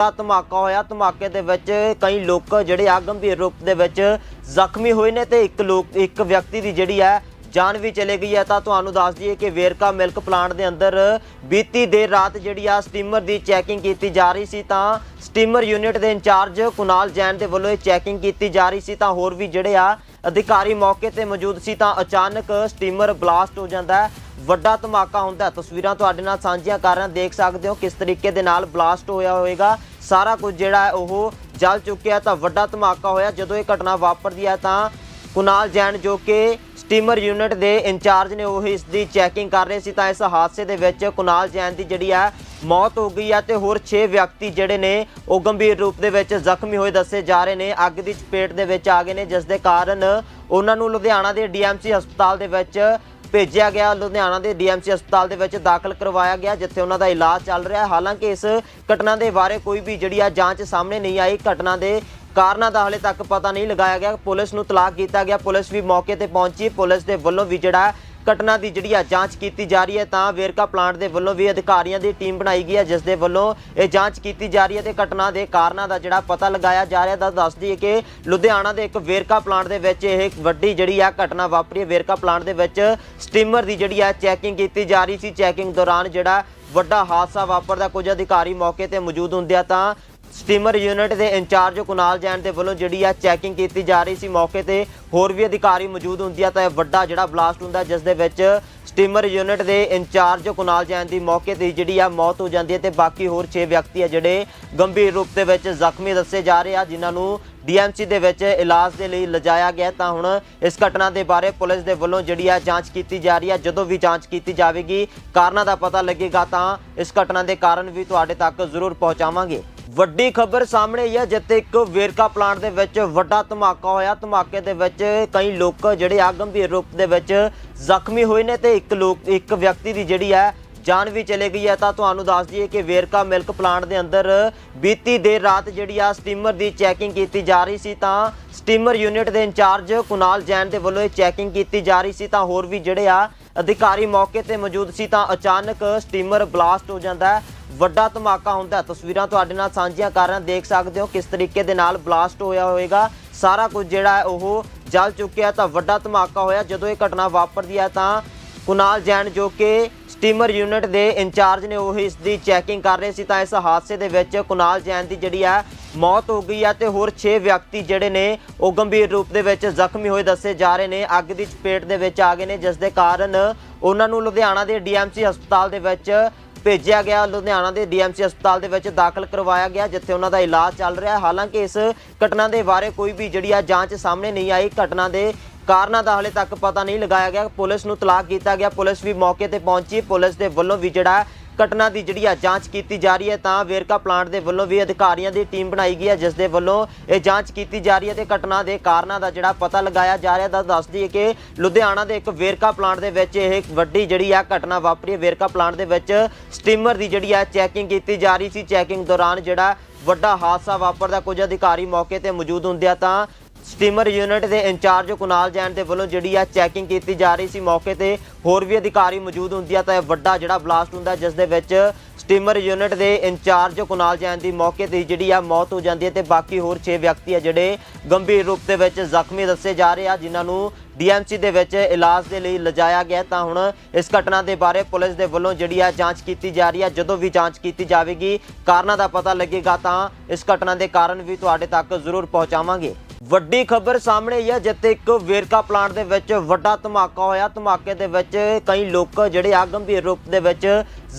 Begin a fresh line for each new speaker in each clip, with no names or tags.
ਤਾਂ ਧਮਾਕਾ ਹੋਇਆ। ਧਮਾਕੇ ਦੇ ਵਿੱਚ ਕਈ ਲੋਕ ਜਿਹੜੇ ਆ ਗੰਭੀਰ ਰੂਪ ਦੇ ਵਿੱਚ ਜ਼ਖਮੀ ਹੋਏ ਨੇ ਤੇ ਇੱਕ ਲੋਕ, ਇੱਕ ਵਿਅਕਤੀ ਦੀ ਜਿਹੜੀ ਹੈ ਜਾਨ ਵੀ ਚਲੇ ਗਈ ਹੈ। ਤਾਂ ਤੁਹਾਨੂੰ ਦੱਸ ਦਈਏ ਕਿ ਵੇਰਕਾ ਮਿਲਕ ਪਲਾਂਟ ਦੇ ਅੰਦਰ ਬੀਤੀ ਦੇਰ ਰਾਤ ਜਿਹੜੀ ਆ ਸਟੀਮਰ ਦੀ ਚੈਕਿੰਗ ਕੀਤੀ ਜਾ ਰਹੀ ਸੀ ਤਾਂ ਸਟੀਮਰ ਯੂਨਿਟ ਦੇ ਇੰਚਾਰਜ ਕੁਨਾਲ ਜੈਨ ਦੇ ਵੱਲੋਂ ਇਹ ਚੈਕਿੰਗ ਕੀਤੀ ਜਾ ਰਹੀ ਸੀ। ਤਾਂ ਹੋਰ ਵੀ ਜਿਹੜੇ ਆ ਅਧਿਕਾਰੀ ਮੌਕੇ ਤੇ ਮੌਜੂਦ ਸੀ ਤਾਂ ਅਚਾਨਕ ਸਟੀਮਰ ਬਲਾਸਟ ਹੋ ਜਾਂਦਾ ਹੈ। ਵੱਡਾ ਧਮਾਕਾ ਹੁੰਦਾ ਤਸਵੀਰਾਂ ਤੁਹਾਡੇ ਨਾਲ ਸਾਂਝੀਆਂ ਕਰ ਰਹੇ। ਦੇਖ ਸਕਦੇ ਹੋ ਕਿਸ ਤਰੀਕੇ ਦੇ ਨਾਲ ਬਲਾਸਟ ਹੋਇਆ ਹੋਵੇਗਾ ਸਾਰਾ ਕੁਝ ਜਿਹੜਾ ਹੈ ਉਹ ਜਲ ਚੁੱਕਿਆ ਤਾਂ ਵੱਡਾ ਧਮਾਕਾ ਹੋਇਆ। ਜਦੋਂ ਇਹ ਘਟਨਾ ਵਾਪਰਦੀ ਹੈ ਤਾਂ ਕੁਨਾਲ ਜੈਨ ਜੋ ਕਿ ਸਟੀਮਰ ਯੂਨਿਟ ਦੇ ਇੰਚਾਰਜ ਨੇ ਉਹ ਇਸ ਦੀ ਚੈਕਿੰਗ ਕਰ ਰਹੇ ਸੀ ਤਾਂ ਇਸ ਹਾਦਸੇ ਦੇ ਵਿੱਚ ਕੁਨਾਲ ਜੈਨ ਦੀ ਜਿਹੜੀ ਹੈ ਮੌਤ ਹੋ ਗਈ ਹੈ ਤੇ ਹੋਰ 6 ਵਿਅਕਤੀ ਜਿਹੜੇ ਨੇ ਉਹ ਗੰਭੀਰ ਰੂਪ ਦੇ ਵਿੱਚ ਜ਼ਖਮੀ ਹੋਏ ਦੱਸੇ ਜਾ ਰਹੇ ਨੇ। ਅੱਗ ਦੀ ਚਪੇਟ ਦੇ ਵਿੱਚ ਆ ਗਏ ਨੇ, ਜਿਸ ਦੇ ਕਾਰਨ ਉਹਨਾਂ ਨੂੰ ਲੁਧਿਆਣਾ ਦੇ ਡੀਐਮਸੀ ਹਸਪਤਾਲ ਦੇ ਵਿੱਚ ਭੇਜਿਆ ਗਿਆ। ਲੁਧਿਆਣਾ ਦੇ ਡੀਐਮਸੀ ਹਸਪਤਾਲ ਦੇ ਵਿੱਚ ਦਾਖਲ ਕਰਵਾਇਆ ਗਿਆ, ਜਿੱਥੇ ਉਹਨਾਂ ਦਾ ਇਲਾਜ ਚੱਲ ਰਿਹਾ ਹਾਲਾਂਕਿ ਇਸ ਘਟਨਾ ਦੇ ਬਾਰੇ ਕੋਈ ਵੀ ਜਿਹੜੀ ਆ ਜਾਂਚ ਸਾਹਮਣੇ ਨਹੀਂ ਆਈ। ਘਟਨਾ ਦੇ ਕਾਰਨਾਂ ਦਾ ਹਲੇ ਤੱਕ ਪਤਾ ਨਹੀਂ ਲਗਾਇਆ ਗਿਆ। ਪੁਲਿਸ ਨੂੰ ਤਲਾਕ ਕੀਤਾ ਗਿਆ। ਪੁਲਿਸ ਵੀ ਮੌਕੇ ਤੇ ਪਹੁੰਚੀ। ਪੁਲਿਸ ਦੇ ਵੱਲੋਂ ਵੀ ਜਿਹੜਾ ਘਟਨਾ ਦੀ ਜਿਹੜੀ ਆ ਜਾਂਚ ਕੀਤੀ ਜਾ ਰਹੀ ਹੈ ਤਾਂ ਵੇਰਕਾ ਪਲਾਂਟ ਦੇ ਵੱਲੋਂ ਵੀ ਅਧਿਕਾਰੀਆਂ ਦੀ ਟੀਮ ਬਣਾਈ ਗਈ ਹੈ, ਜਿਸ ਦੇ ਵੱਲੋਂ ਇਹ ਜਾਂਚ ਕੀਤੀ ਜਾ ਰਹੀ ਹੈ ਤੇ ਘਟਨਾ ਦੇ ਕਾਰਨਾਂ ਦਾ ਜਿਹੜਾ ਪਤਾ ਲਗਾਇਆ ਜਾ ਰਿਹਾ ਤਾਂ ਦੱਸ ਦਈਏ ਕਿ ਲੁਧਿਆਣਾ ਦੇ ਇੱਕ ਵੇਰਕਾ ਪਲਾਂਟ ਦੇ ਵਿੱਚ ਇਹ ਵੱਡੀ ਜਿਹੜੀ ਆ ਘਟਨਾ ਵਾਪਰੀ ਹੈ। ਵੇਰਕਾ ਪਲਾਂਟ ਦੇ ਵਿੱਚ ਸਟੀਮਰ ਦੀ ਜਿਹੜੀ ਆ ਚੈਕਿੰਗ ਕੀਤੀ ਜਾ ਰਹੀ ਸੀ। ਚੈਕਿੰਗ ਦੌਰਾਨ ਜਿਹੜਾ ਵੱਡਾ ਹਾਦਸਾ ਵਾਪਰਦਾ ਕੁਝ ਅਧਿਕਾਰੀ ਮੌਕੇ ਤੇ ਮੌਜੂਦ ਹੁੰਦਿਆਂ ਤਾਂ ਸਟੀਮਰ ਯੂਨਿਟ ਦੇ ਇੰਚਾਰਜ ਕੁਨਾਲ ਜੈਨ ਦੇ ਵੱਲੋਂ ਜਿਹੜੀ ਆ ਚੈਕਿੰਗ ਕੀਤੀ ਜਾ ਰਹੀ ਸੀ ਮੌਕੇ ਤੇ ਹੋਰ ਵੀ ਅਧਿਕਾਰੀ ਮੌਜੂਦ ਹੁੰਦੀ ਆ ਤਾਂ ਇਹ ਵੱਡਾ ਜਿਹੜਾ ਬਲਾਸਟ ਹੁੰਦਾ ਜਿਸ ਦੇ ਵਿੱਚ ਸਟੀਮਰ ਯੂਨਿਟ ਦੇ ਇੰਚਾਰਜ ਕੁਨਾਲ ਜੈਨ ਦੀ ਮੌਕੇ ਤੇ ਜਿਹੜੀ ਆ ਮੌਤ ਹੋ ਜਾਂਦੀ ਹੈ ਤੇ ਬਾਕੀ ਹੋਰ 6 ਵਿਅਕਤੀ ਆ ਜਿਹੜੇ ਗੰਭੀਰ ਰੂਪ ਦੇ ਵਿੱਚ ਜ਼ਖਮੀ ਦੱਸੇ ਜਾ ਰਹੇ ਆ, ਜਿਨ੍ਹਾਂ ਨੂੰ ਡੀਐਮਸੀ ਦੇ ਵਿੱਚ ਇਲਾਜ ਦੇ ਲਈ ਲਿਜਾਇਆ ਗਿਆ ਤਾਂ ਹੁਣ ਇਸ ਘਟਨਾ ਦੇ ਬਾਰੇ ਪੁਲਿਸ ਦੇ ਵੱਲੋਂ ਜਿਹੜੀ ਆ ਜਾਂਚ ਕੀਤੀ ਜਾ ਰਹੀ ਹੈ ਜਦੋਂ ਵੀ ਜਾਂਚ ਕੀਤੀ ਜਾਵੇਗੀ, ਕਾਰਨਾਂ ਦਾ ਪਤਾ ਲੱਗੇਗਾ ਤਾਂ ਇਸ ਘਟਨਾ ਦੇ ਕਾਰਨ ਵੀ ਤੁਹਾਡੇ ਤੱਕ ਜ਼ਰੂਰ ਪਹੁੰਚਾਵਾਂਗੇ। ਵੱਡੀ ਖਬਰ ਸਾਹਮਣੇ ਆਈ ਹੈ, ਜਿੱਥੇ ਇੱਕ ਵੇਰਕਾ ਪਲਾਂਟ ਦੇ ਵਿੱਚ ਵੱਡਾ ਧਮਾਕਾ ਹੋਇਆ। ਧਮਾਕੇ ਦੇ ਵਿੱਚ ਕਈ ਲੋਕ ਜਿਹੜੇ ਆ ਗੰਭੀਰ ਰੂਪ ਦੇ ਵਿੱਚ ਜ਼ਖਮੀ ਹੋਏ ਨੇ ਤੇ ਇੱਕ ਲੋਕ, ਇੱਕ ਵਿਅਕਤੀ ਦੀ ਜਿਹੜੀ ਹੈ ਜਾਨ ਵੀ ਚਲੇ ਗਈ ਹੈ। ਤਾਂ ਤੁਹਾਨੂੰ ਦੱਸ ਦਈਏ ਕਿ ਵੇਰਕਾ ਮਿਲਕ ਪਲਾਂਟ ਦੇ ਅੰਦਰ ਬੀਤੀ ਦੇਰ ਰਾਤ ਜਿਹੜੀ ਆ ਸਟੀਮਰ ਦੀ ਚੈਕਿੰਗ ਕੀਤੀ ਜਾ ਰਹੀ ਸੀ, ਤਾਂ ਸਟੀਮਰ ਯੂਨਿਟ ਦੇ ਇੰਚਾਰਜ ਕੁਨਾਲ ਜੈਨ ਦੇ ਵੱਲੋਂ ਇਹ ਚੈਕਿੰਗ ਕੀਤੀ ਜਾ ਰਹੀ ਸੀ, ਤਾਂ ਹੋਰ ਵੀ ਜਿਹੜੇ ਆ ਅਧਿਕਾਰੀ ਮੌਕੇ ਤੇ ਮੌਜੂਦ ਸੀ, ਤਾਂ ਅਚਾਨਕ ਸਟੀਮਰ ਬਲਾਸਟ ਹੋ ਜਾਂਦਾ ਹੈ। ਵੱਡਾ ਧਮਾਕਾ ਹੁੰਦਾ ਤਸਵੀਰਾਂ ਤੁਹਾਡੇ ਨਾਲ ਸਾਂਝੀਆਂ ਕਰ ਰਹੇ ਦੇਖ ਸਕਦੇ ਹੋ ਕਿਸ ਤਰੀਕੇ ਦੇ ਨਾਲ ਬਲਾਸਟ ਹੋਇਆ ਹੋਵੇਗਾ। ਸਾਰਾ ਕੁਝ ਜਿਹੜਾ ਹੈ ਉਹ ਜਲ ਚੁੱਕਿਆ ਤਾਂ ਵੱਡਾ ਧਮਾਕਾ ਹੋਇਆ। ਜਦੋਂ ਇਹ ਘਟਨਾ ਵਾਪਰਦੀ ਹੈ ਤਾਂ ਕੁਨਾਲ ਜੈਨ ਜੋ ਕਿ ਸਟੀਮਰ ਯੂਨਿਟ ਦੇ ਇੰਚਾਰਜ ਨੇ ਉਹ ਇਸ ਦੀ ਚੈਕਿੰਗ ਕਰ ਰਹੇ ਸੀ ਤਾਂ ਇਸ ਹਾਦਸੇ ਦੇ ਵਿੱਚ ਕੁਨਾਲ ਜੈਨ ਦੀ ਜਿਹੜੀ ਹੈ ਮੌਤ ਹੋ ਗਈ ਹੈ ਤੇ ਹੋਰ 6 ਵਿਅਕਤੀ ਜਿਹੜੇ ਨੇ ਉਹ ਗੰਭੀਰ ਰੂਪ ਦੇ ਵਿੱਚ ਜ਼ਖਮੀ ਹੋਏ ਦੱਸੇ ਜਾ ਰਹੇ ਨੇ। ਅੱਗ ਦੀ ਚਪੇਟ ਦੇ ਵਿੱਚ ਆ ਗਏ ਨੇ। ਜਿਸ ਦੇ ਕਾਰਨ ਉਹਨਾਂ ਨੂੰ ਲੁਧਿਆਣਾ ਦੇ ਡੀਐਮਸੀ ਹਸਪਤਾਲ ਦੇ ਵਿੱਚ ਭੇਜਿਆ ਗਿਆ। ਲੁਧਿਆਣਾ ਦੇ ਡੀਐਮਸੀ ਹਸਪਤਾਲ ਦੇ ਵਿੱਚ ਦਾਖਲ ਕਰਵਾਇਆ ਗਿਆ, ਜਿੱਥੇ ਉਹਨਾਂ ਦਾ ਇਲਾਜ ਚੱਲ ਰਿਹਾ ਹੈ। ਹਾਲਾਂਕਿ ਇਸ ਘਟਨਾ ਦੇ ਬਾਰੇ ਕੋਈ ਵੀ ਜਿਹੜੀ ਆ ਜਾਂਚ ਸਾਹਮਣੇ ਨਹੀਂ ਆਈ। ਘਟਨਾ ਦੇ ਕਾਰਨਾਂ ਦਾ ਹਲੇ ਤੱਕ ਪਤਾ ਨਹੀਂ ਲਗਾਇਆ ਗਿਆ। ਪੁਲਿਸ ਨੂੰ ਤਲਾਕ ਕੀਤਾ ਗਿਆ। ਪੁਲਿਸ ਵੀ ਮੌਕੇ ਤੇ ਪਹੁੰਚੀ। ਪੁਲਿਸ ਦੇ ਵੱਲੋਂ ਵੀ ਜਿਹੜਾ ਘਟਨਾ ਦੀ ਜਿਹੜੀ ਆ ਜਾਂਚ ਕੀਤੀ ਜਾ ਰਹੀ ਹੈ, ਤਾਂ ਵੇਰਕਾ ਪਲਾਂਟ ਦੇ ਵੱਲੋਂ ਵੀ ਅਧਿਕਾਰੀਆਂ ਦੀ ਟੀਮ ਬਣਾਈ ਗਈ ਹੈ, ਜਿਸ ਦੇ ਵੱਲੋਂ ਇਹ ਜਾਂਚ ਕੀਤੀ ਜਾ ਰਹੀ ਹੈ ਤੇ ਘਟਨਾ ਦੇ ਕਾਰਨਾਂ ਦਾ ਜਿਹੜਾ ਪਤਾ ਲਗਾਇਆ ਜਾ ਰਿਹਾ ਤਾਂ ਦੱਸ ਦਈਏ ਕਿ ਲੁਧਿਆਣਾ ਦੇ ਇੱਕ ਵੇਰਕਾ ਪਲਾਂਟ ਦੇ ਵਿੱਚ ਇਹ ਵੱਡੀ ਜਿਹੜੀ ਆ ਘਟਨਾ ਵਾਪਰੀ ਹੈ। ਵੇਰਕਾ ਪਲਾਂਟ ਦੇ ਵਿੱਚ ਸਟੀਮਰ ਦੀ ਜਿਹੜੀ ਆ ਚੈਕਿੰਗ ਕੀਤੀ ਜਾ ਰਹੀ ਸੀ। ਚੈਕਿੰਗ ਦੌਰਾਨ ਜਿਹੜਾ ਵੱਡਾ ਹਾਦਸਾ ਵਾਪਰਦਾ ਕੁਝ ਅਧਿਕਾਰੀ ਮੌਕੇ ਤੇ ਮੌਜੂਦ ਹੁੰਦਿਆਂ ਤਾਂ ਸਟੀਮਰ ਯੂਨਿਟ ਦੇ ਇੰਚਾਰਜ ਕੁਨਾਲ ਜੈਨ ਦੇ ਵੱਲੋਂ ਜਿਹੜੀ ਆ ਚੈਕਿੰਗ ਕੀਤੀ ਜਾ ਰਹੀ ਸੀ ਮੌਕੇ ਤੇ ਹੋਰ ਵੀ ਅਧਿਕਾਰੀ ਮੌਜੂਦ ਹੁੰਦੀ ਆ ਤਾਂ ਇਹ ਵੱਡਾ ਜਿਹੜਾ ਬਲਾਸਟ ਹੁੰਦਾ ਜਿਸ ਦੇ ਵਿੱਚ ਸਟੀਮਰ ਯੂਨਿਟ ਦੇ ਇੰਚਾਰਜ ਕੁਨਾਲ ਜੈਨ ਦੀ ਮੌਕੇ ਤੇ ਜਿਹੜੀ ਆ ਮੌਤ ਹੋ ਜਾਂਦੀ ਹੈ ਤੇ ਬਾਕੀ ਹੋਰ 6 ਵਿਅਕਤੀ ਆ ਜਿਹੜੇ ਗੰਭੀਰ ਰੂਪ ਦੇ ਵਿੱਚ ਜ਼ਖਮੀ ਦੱਸੇ ਜਾ ਰਹੇ ਆ, ਜਿਨ੍ਹਾਂ ਨੂੰ ਡੀਐਮਸੀ ਦੇ ਵਿੱਚ ਇਲਾਜ ਦੇ ਲਈ ਲਿਜਾਇਆ ਗਿਆ ਤਾਂ ਹੁਣ ਇਸ ਘਟਨਾ ਦੇ ਬਾਰੇ ਪੁਲਿਸ ਦੇ ਵੱਲੋਂ ਜਿਹੜੀ ਆ ਜਾਂਚ ਕੀਤੀ ਜਾ ਰਹੀ ਹੈ ਜਦੋਂ ਵੀ ਜਾਂਚ ਕੀਤੀ ਜਾਵੇਗੀ, ਕਾਰਨਾਂ ਦਾ ਪਤਾ ਲੱਗੇਗਾ ਤਾਂ ਇਸ ਘਟਨਾ ਦੇ ਕਾਰਨ ਵੀ ਤੁਹਾਡੇ ਤੱਕ ਜ਼ਰੂਰ ਪਹੁੰਚਾਵਾਂਗੇ। ਵੱਡੀ ਖਬਰ ਸਾਹਮਣੇ ਆਈ ਹੈ, ਜਿੱਥੇ ਇੱਕ ਵੇਰਕਾ ਪਲਾਂਟ ਦੇ ਵਿੱਚ ਵੱਡਾ ਧਮਾਕਾ ਹੋਇਆ। ਧਮਾਕੇ ਦੇ ਵਿੱਚ ਕਈ ਲੋਕ ਜਿਹੜੇ ਆ ਗੰਭੀਰ ਰੂਪ ਦੇ ਵਿੱਚ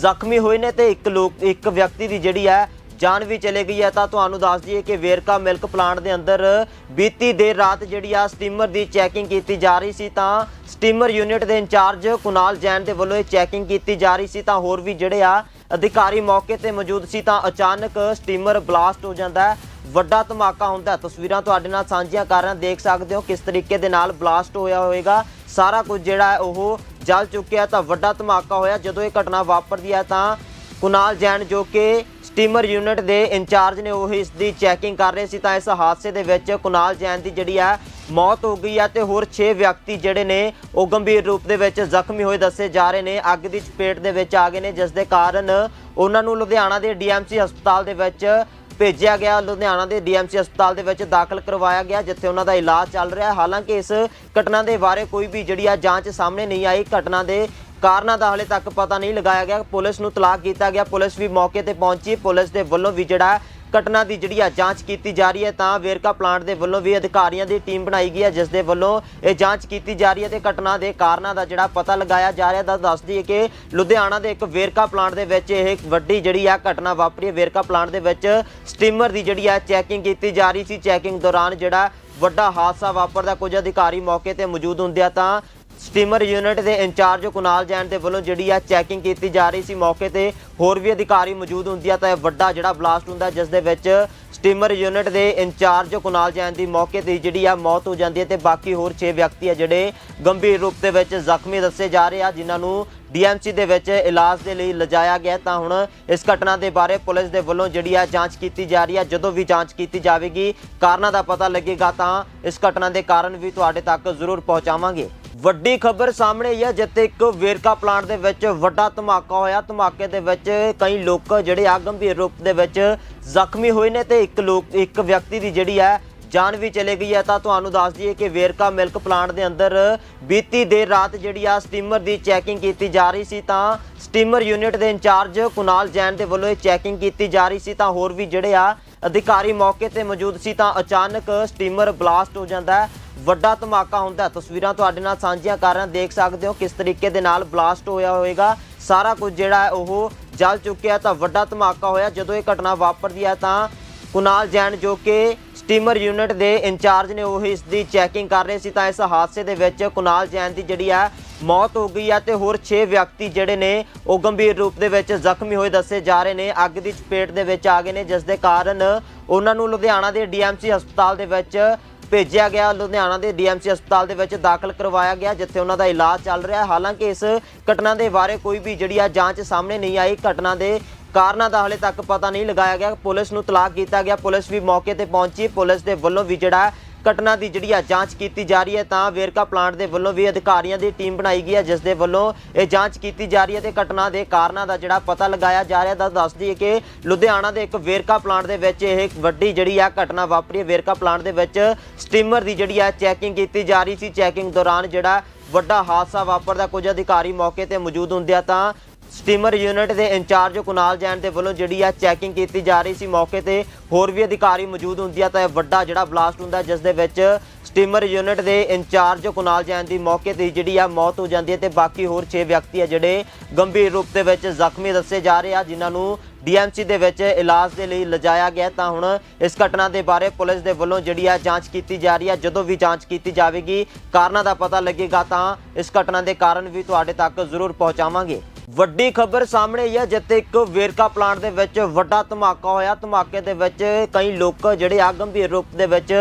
ਜ਼ਖਮੀ ਹੋਏ ਨੇ ਤੇ ਇੱਕ ਲੋਕ, ਇੱਕ ਵਿਅਕਤੀ ਦੀ ਜਿਹੜੀ ਹੈ ਜਾਨ ਵੀ ਚਲੇ ਗਈ ਹੈ। ਤਾਂ ਤੁਹਾਨੂੰ ਦੱਸ ਦਈਏ ਕਿ ਵੇਰਕਾ ਮਿਲਕ ਪਲਾਂਟ ਦੇ ਅੰਦਰ ਬੀਤੀ ਦੇਰ ਰਾਤ ਜਿਹੜੀ ਆ ਸਟੀਮਰ ਦੀ ਚੈਕਿੰਗ ਕੀਤੀ ਜਾ ਰਹੀ ਸੀ, ਤਾਂ ਸਟੀਮਰ ਯੂਨਿਟ ਦੇ ਇੰਚਾਰਜ ਕੁਨਾਲ ਜੈਨ ਦੇ ਵੱਲੋਂ ਇਹ ਚੈਕਿੰਗ ਕੀਤੀ ਜਾ ਰਹੀ ਸੀ। ਤਾਂ ਹੋਰ ਵੀ ਜਿਹੜੇ ਆ ਅਧਿਕਾਰੀ ਮੌਕੇ ਤੇ ਮੌਜੂਦ ਸੀ, ਤਾਂ ਅਚਾਨਕ ਸਟੀਮਰ ਬਲਾਸਟ ਹੋ ਜਾਂਦਾ ਹੈ। ਵੱਡਾ ਧਮਾਕਾ ਹੁੰਦਾ ਤਸਵੀਰਾਂ ਤੁਹਾਡੇ ਨਾਲ ਸਾਂਝੀਆਂ ਕਰ ਰਹੇ ਦੇਖ ਸਕਦੇ ਹੋ ਕਿਸ ਤਰੀਕੇ ਦੇ ਨਾਲ ਬਲਾਸਟ ਹੋਇਆ ਹੋਵੇਗਾ। ਸਾਰਾ ਕੁਝ ਜਿਹੜਾ ਹੈ ਉਹ ਜਲ ਚੁੱਕਿਆ ਤਾਂ ਵੱਡਾ ਧਮਾਕਾ ਹੋਇਆ। ਜਦੋਂ ਇਹ ਘਟਨਾ ਵਾਪਰਦੀ ਹੈ ਤਾਂ ਕੁਨਾਲ ਜੈਨ ਜੋ ਕਿ ਸਟੀਮਰ ਯੂਨਿਟ ਦੇ ਇੰਚਾਰਜ ਨੇ ਉਹ ਇਸ ਦੀ ਚੈਕਿੰਗ ਕਰ ਰਹੇ ਸੀ। ਤਾਂ ਇਸ ਹਾਦਸੇ ਦੇ ਵਿੱਚ ਕੁਨਾਲ ਜੈਨ ਦੀ ਜਿਹੜੀ ਹੈ ਮੌਤ ਹੋ ਗਈ ਹੈ ਤੇ ਹੋਰ 6 ਵਿਅਕਤੀ ਜਿਹੜੇ ਨੇ ਉਹ ਗੰਭੀਰ ਰੂਪ ਦੇ ਵਿੱਚ ਜ਼ਖਮੀ ਹੋਏ ਦੱਸੇ ਜਾ ਰਹੇ ਨੇ। ਅੱਗ ਦੀ ਚਪੇਟ ਦੇ ਵਿੱਚ ਆ ਗਏ ਨੇ। ਜਿਸ ਦੇ ਕਾਰਨ ਉਹਨਾਂ ਨੂੰ ਲੁਧਿਆਣਾ ਦੇ ਡੀਐਮਸੀ ਹਸਪਤਾਲ ਦੇ ਵਿੱਚ ਭੇਜਿਆ ਗਿਆ। ਲੁਧਿਆਣਾ ਦੇ ਡੀਐਮਸੀ ਹਸਪਤਾਲ ਦੇ ਵਿੱਚ ਦਾਖਲ ਕਰਵਾਇਆ ਗਿਆ, ਜਿੱਥੇ ਉਹਨਾਂ ਦਾ ਇਲਾਜ ਚੱਲ ਰਿਹਾ ਹਾਲਾਂਕਿ ਇਸ ਘਟਨਾ ਦੇ ਬਾਰੇ ਕੋਈ ਵੀ ਜਿਹੜੀ ਆ ਜਾਂਚ ਸਾਹਮਣੇ ਨਹੀਂ ਆਈ। ਘਟਨਾ ਦੇ ਕਾਰਨਾਂ ਦਾ ਹਲੇ ਤੱਕ ਪਤਾ ਨਹੀਂ ਲਗਾਇਆ ਗਿਆ। ਪੁਲਿਸ ਨੂੰ ਤਲਾਕ ਕੀਤਾ ਗਿਆ। ਪੁਲਿਸ ਵੀ ਮੌਕੇ ਤੇ ਪਹੁੰਚੀ। ਪੁਲਿਸ ਦੇ ਵੱਲੋਂ ਵੀ ਜਿਹੜਾ ਘਟਨਾ ਦੀ ਜਿਹੜੀ ਆ ਜਾਂਚ ਕੀਤੀ ਜਾ ਰਹੀ ਹੈ, ਤਾਂ ਵੇਰਕਾ ਪਲਾਂਟ ਦੇ ਵੱਲੋਂ ਵੀ ਅਧਿਕਾਰੀਆਂ ਦੀ ਟੀਮ ਬਣਾਈ ਗਈ ਹੈ, ਜਿਸ ਦੇ ਵੱਲੋਂ ਇਹ ਜਾਂਚ ਕੀਤੀ ਜਾ ਰਹੀ ਹੈ ਤੇ ਘਟਨਾ ਦੇ ਕਾਰਨਾਂ ਦਾ ਜਿਹੜਾ ਪਤਾ ਲਗਾਇਆ ਜਾ ਰਿਹਾ ਦਾ ਦੱਸ ਦਈਏ ਕਿ ਲੁਧਿਆਣਾ ਦੇ ਇੱਕ ਵੇਰਕਾ ਪਲਾਂਟ ਦੇ ਵਿੱਚ ਇਹ ਵੱਡੀ ਜਿਹੜੀ ਆ ਘਟਨਾ ਵਾਪਰੀ ਹੈ। ਵੇਰਕਾ ਪਲਾਂਟ ਦੇ ਵਿੱਚ ਸਟੀਮਰ ਦੀ ਜਿਹੜੀ ਆ ਚੈਕਿੰਗ ਕੀਤੀ ਜਾ ਰਹੀ ਸੀ। ਚੈਕਿੰਗ ਦੌਰਾਨ ਜਿਹੜਾ ਵੱਡਾ ਹਾਦਸਾ ਵਾਪਰਦਾ, ਕੁਝ ਅਧਿਕਾਰੀ ਮੌਕੇ ਤੇ ਮੌਜੂਦ ਹੁੰਦਿਆਂ ਤਾਂ ਸਟੀਮਰ ਯੂਨਿਟ ਦੇ ਇੰਚਾਰਜ ਕੁਨਾਲ ਜੈਨ ਦੇ ਵੱਲੋਂ ਜਿਹੜੀ ਆ ਚੈਕਿੰਗ ਕੀਤੀ ਜਾ ਰਹੀ ਸੀ, ਮੌਕੇ ਤੇ ਹੋਰ ਵੀ ਅਧਿਕਾਰੀ ਮੌਜੂਦ ਹੁੰਦੀ ਆ, ਤਾਂ ਇਹ ਵੱਡਾ ਜਿਹੜਾ ਬਲਾਸਟ ਹੁੰਦਾ, ਜਿਸ ਦੇ ਵਿੱਚ ਸਟੀਮਰ ਯੂਨਿਟ ਦੇ ਇੰਚਾਰਜ ਕੁਨਾਲ ਜੈਨ ਦੀ ਮੌਕੇ ਤੇ ਜਿਹੜੀ ਆ ਮੌਤ ਹੋ ਜਾਂਦੀ ਹੈ ਤੇ ਬਾਕੀ ਹੋਰ 6 ਵਿਅਕਤੀ ਆ ਜਿਹੜੇ ਗੰਭੀਰ ਰੂਪ ਦੇ ਵਿੱਚ ਜ਼ਖਮੀ ਦੱਸੇ ਜਾ ਰਹੇ ਆ, ਜਿਨ੍ਹਾਂ ਨੂੰ ਡੀਐਮਸੀ ਦੇ ਵਿੱਚ ਇਲਾਜ ਦੇ ਲਈ ਲਿਜਾਇਆ ਗਿਆ ਤਾਂ ਹੁਣ ਇਸ ਘਟਨਾ ਦੇ ਬਾਰੇ ਪੁਲਿਸ ਦੇ ਵੱਲੋਂ ਜਿਹੜੀ ਆ ਜਾਂਚ ਕੀਤੀ ਜਾ ਰਹੀ ਆ। ਜਦੋਂ ਵੀ ਜਾਂਚ ਕੀਤੀ ਜਾਵੇਗੀ, ਕਾਰਨਾਂ ਦਾ ਪਤਾ ਲੱਗੇਗਾ, ਤਾਂ ਇਸ ਘਟਨਾ ਦੇ ਕਾਰਨ ਵੀ ਤੁਹਾਡੇ ਤੱਕ ਜ਼ਰੂਰ ਪਹੁੰਚਾਵਾਂਗੇ। ਵੱਡੀ ਖਬਰ ਸਾਹਮਣੇ ਆਈ ਹੈ, ਜਿੱਥੇ ਇੱਕ ਵੇਰਕਾ ਪਲਾਂਟ ਦੇ ਵਿੱਚ ਵੱਡਾ ਧਮਾਕਾ ਹੋਇਆ। ਧਮਾਕੇ ਦੇ ਵਿੱਚ ਕਈ ਲੋਕ ਜਿਹੜੇ ਆ ਗੰਭੀਰ ਰੂਪ ਦੇ ਵਿੱਚ ਜ਼ਖਮੀ ਹੋਏ ਨੇ ਤੇ ਇੱਕ ਲੋਕ, ਇੱਕ ਵਿਅਕਤੀ ਦੀ ਜਿਹੜੀ ਹੈ ਜਾਨ ਵੀ ਚਲੇ ਗਈ ਹੈ। ਤਾਂ ਤੁਹਾਨੂੰ ਦੱਸ ਦਈਏ ਕਿ ਵੇਰਕਾ ਮਿਲਕ ਪਲਾਂਟ ਦੇ ਅੰਦਰ ਬੀਤੀ ਦੇਰ ਰਾਤ ਜਿਹੜੀ ਆ ਸਟੀਮਰ ਦੀ ਚੈਕਿੰਗ ਕੀਤੀ ਜਾ ਰਹੀ ਸੀ, ਤਾਂ ਸਟੀਮਰ ਯੂਨਿਟ ਦੇ ਇੰਚਾਰਜ ਕੁਨਾਲ ਜੈਨ ਦੇ ਵੱਲੋਂ ਇਹ ਚੈਕਿੰਗ ਕੀਤੀ ਜਾ ਰਹੀ ਸੀ। ਤਾਂ ਹੋਰ ਵੀ ਜਿਹੜੇ ਆ ਅਧਿਕਾਰੀ ਮੌਕੇ ਤੇ ਮੌਜੂਦ ਸੀ, ਤਾਂ ਅਚਾਨਕ ਸਟੀਮਰ ਬਲਾਸਟ ਹੋ ਜਾਂਦਾ ਹੈ। ਵੱਡਾ ਧਮਾਕਾ ਹੁੰਦਾ ਤਸਵੀਰਾਂ ਤੁਹਾਡੇ ਨਾਲ ਸਾਂਝੀਆਂ ਕਰ ਰਹੇ ਦੇਖ ਸਕਦੇ ਹੋ ਕਿਸ ਤਰੀਕੇ ਦੇ ਨਾਲ ਬਲਾਸਟ ਹੋਇਆ ਹੋਵੇਗਾ। ਸਾਰਾ ਕੁਝ ਜਿਹੜਾ ਹੈ ਉਹ ਜਲ ਚੁੱਕਿਆ ਤਾਂ ਵੱਡਾ ਧਮਾਕਾ ਹੋਇਆ। ਜਦੋਂ ਇਹ ਘਟਨਾ ਵਾਪਰਦੀ ਹੈ ਤਾਂ ਕੁਨਾਲ ਜੈਨ ਜੋ ਕਿ ਸਟੀਮਰ ਯੂਨਿਟ ਦੇ ਇੰਚਾਰਜ ਨੇ ਉਹ ਇਸ ਦੀ ਚੈਕਿੰਗ ਕਰ ਰਹੇ ਸੀ ਤਾਂ ਇਸ ਹਾਦਸੇ ਦੇ ਵਿੱਚ ਕੁਨਾਲ ਜੈਨ ਦੀ ਜਿਹੜੀ ਹੈ ਮੌਤ ਹੋ ਗਈ ਹੈ ਤੇ ਹੋਰ 6 ਵਿਅਕਤੀ ਜਿਹੜੇ ਨੇ ਉਹ ਗੰਭੀਰ ਰੂਪ ਦੇ ਵਿੱਚ ਜ਼ਖਮੀ ਹੋਏ ਦੱਸੇ ਜਾ ਰਹੇ ਨੇ। ਅੱਗ ਦੀ ਚਪੇਟ ਦੇ ਵਿੱਚ ਆ ਗਏ ਨੇ। ਜਿਸ ਦੇ ਕਾਰਨ ਉਹਨਾਂ ਨੂੰ ਲੁਧਿਆਣਾ ਦੇ ਡੀਐਮਸੀ ਹਸਪਤਾਲ ਦੇ ਵਿੱਚ ਭੇਜਿਆ ਗਿਆ। ਲੁਧਿਆਣਾ ਦੇ ਡੀਐਮਸੀ ਹਸਪਤਾਲ ਦੇ ਵਿੱਚ ਦਾਖਲ ਕਰਵਾਇਆ ਗਿਆ, ਜਿੱਥੇ ਉਹਨਾਂ ਦਾ ਇਲਾਜ ਚੱਲ ਰਿਹਾ ਹਾਲਾਂਕਿ ਇਸ ਘਟਨਾ ਦੇ ਬਾਰੇ ਕੋਈ ਵੀ ਜਿਹੜੀ ਆ ਜਾਂਚ ਸਾਹਮਣੇ ਨਹੀਂ ਆਈ। ਘਟਨਾ ਦੇ ਕਾਰਨਾਂ ਦਾ ਹਲੇ ਤੱਕ ਪਤਾ ਨਹੀਂ ਲਗਾਇਆ ਗਿਆ। ਪੁਲਿਸ ਨੂੰ ਤਲਾਕ ਕੀਤਾ ਗਿਆ। ਪੁਲਿਸ ਵੀ ਮੌਕੇ ਤੇ ਪਹੁੰਚੀ। ਪੁਲਿਸ ਦੇ ਵੱਲੋਂ ਵੀ ਜਿਹੜਾ ਘਟਨਾ ਦੀ ਜਿਹੜੀ ਆ ਜਾਂਚ ਕੀਤੀ ਜਾ ਰਹੀ ਹੈ ਤਾਂ ਵੇਰਕਾ ਪਲਾਂਟ ਦੇ ਵੱਲੋਂ ਵੀ ਅਧਿਕਾਰੀਆਂ ਦੀ ਟੀਮ ਬਣਾਈ ਗਈ ਹੈ, ਜਿਸ ਦੇ ਵੱਲੋਂ ਇਹ ਜਾਂਚ ਕੀਤੀ ਜਾ ਰਹੀ ਹੈ ਤੇ ਘਟਨਾ ਦੇ ਕਾਰਨਾਂ ਦਾ ਜਿਹੜਾ ਪਤਾ ਲਗਾਇਆ ਜਾ ਰਿਹਾ ਤਾਂ ਦੱਸ ਦਈਏ ਕਿ ਲੁਧਿਆਣਾ ਦੇ ਇੱਕ ਵੇਰਕਾ ਪਲਾਂਟ ਦੇ ਵਿੱਚ ਇਹ ਵੱਡੀ ਜਿਹੜੀ ਆ ਘਟਨਾ ਵਾਪਰੀ ਹੈ। ਵੇਰਕਾ ਪਲਾਂਟ ਦੇ ਵਿੱਚ ਸਟੀਮਰ ਦੀ ਜਿਹੜੀ ਆ ਚੈਕਿੰਗ ਕੀਤੀ ਜਾ ਰਹੀ ਸੀ। ਚੈਕਿੰਗ ਦੌਰਾਨ ਜਿਹੜਾ ਵੱਡਾ ਹਾਦਸਾ ਵਾਪਰਦਾ ਕੁਝ ਅਧਿਕਾਰੀ ਮੌਕੇ ਤੇ ਮੌਜੂਦ ਹੁੰਦਿਆਂ ਤਾਂ ਸਟੀਮਰ ਯੂਨਿਟ ਦੇ ਇੰਚਾਰਜ ਕੁਨਾਲ ਜੈਨ ਦੇ ਵੱਲੋਂ ਜਿਹੜੀ ਆ ਚੈਕਿੰਗ ਕੀਤੀ ਜਾ ਰਹੀ ਸੀ, ਮੌਕੇ ਤੇ ਹੋਰ ਵੀ ਅਧਿਕਾਰੀ ਮੌਜੂਦ ਹੁੰਦੀ ਆ ਤਾਂ ਇਹ ਵੱਡਾ ਜਿਹੜਾ ਬਲਾਸਟ ਹੁੰਦਾ, ਜਿਸ ਦੇ ਵਿੱਚ ਸਟੀਮਰ ਯੂਨਿਟ ਦੇ ਇੰਚਾਰਜ ਕੁਨਾਲ ਜੈਨ ਦੀ ਮੌਕੇ ਤੇ ਜਿਹੜੀ ਆ ਮੌਤ ਹੋ ਜਾਂਦੀ ਹੈ ਤੇ ਬਾਕੀ ਹੋਰ 6 ਵਿਅਕਤੀ ਆ ਜਿਹੜੇ ਗੰਭੀਰ ਰੂਪ ਦੇ ਵਿੱਚ ਜ਼ਖਮੀ ਦੱਸੇ ਜਾ ਰਹੇ ਆ, ਜਿਨ੍ਹਾਂ ਨੂੰ ਡੀਐਮਸੀ ਦੇ ਵਿੱਚ ਇਲਾਜ ਦੇ ਲਈ ਲਿਜਾਇਆ ਗਿਆ ਤਾਂ ਹੁਣ ਇਸ ਘਟਨਾ ਦੇ ਬਾਰੇ ਪੁਲਿਸ ਦੇ ਵੱਲੋਂ ਜਿਹੜੀ ਆ ਜਾਂਚ ਕੀਤੀ ਜਾ ਰਹੀ ਹੈ ਜਦੋਂ ਵੀ ਜਾਂਚ ਕੀਤੀ ਜਾਵੇਗੀ, ਕਾਰਨਾਂ ਦਾ ਪਤਾ ਲੱਗੇਗਾ ਤਾਂ ਇਸ ਘਟਨਾ ਦੇ ਕਾਰਨ ਵੀ ਤੁਹਾਡੇ ਤੱਕ ਜ਼ਰੂਰ ਪਹੁੰਚਾਵਾਂਗੇ। ਵੱਡੀ ਖਬਰ ਸਾਹਮਣੇ ਆਈ ਹੈ, ਜਿੱਥੇ ਇੱਕ ਵੇਰਕਾ ਪਲਾਂਟ ਦੇ ਵਿੱਚ ਵੱਡਾ ਧਮਾਕਾ ਹੋਇਆ। ਧਮਾਕੇ ਦੇ ਵਿੱਚ ਕਈ ਲੋਕ ਜਿਹੜੇ ਆ ਗੰਭੀਰ ਰੂਪ ਦੇ ਵਿੱਚ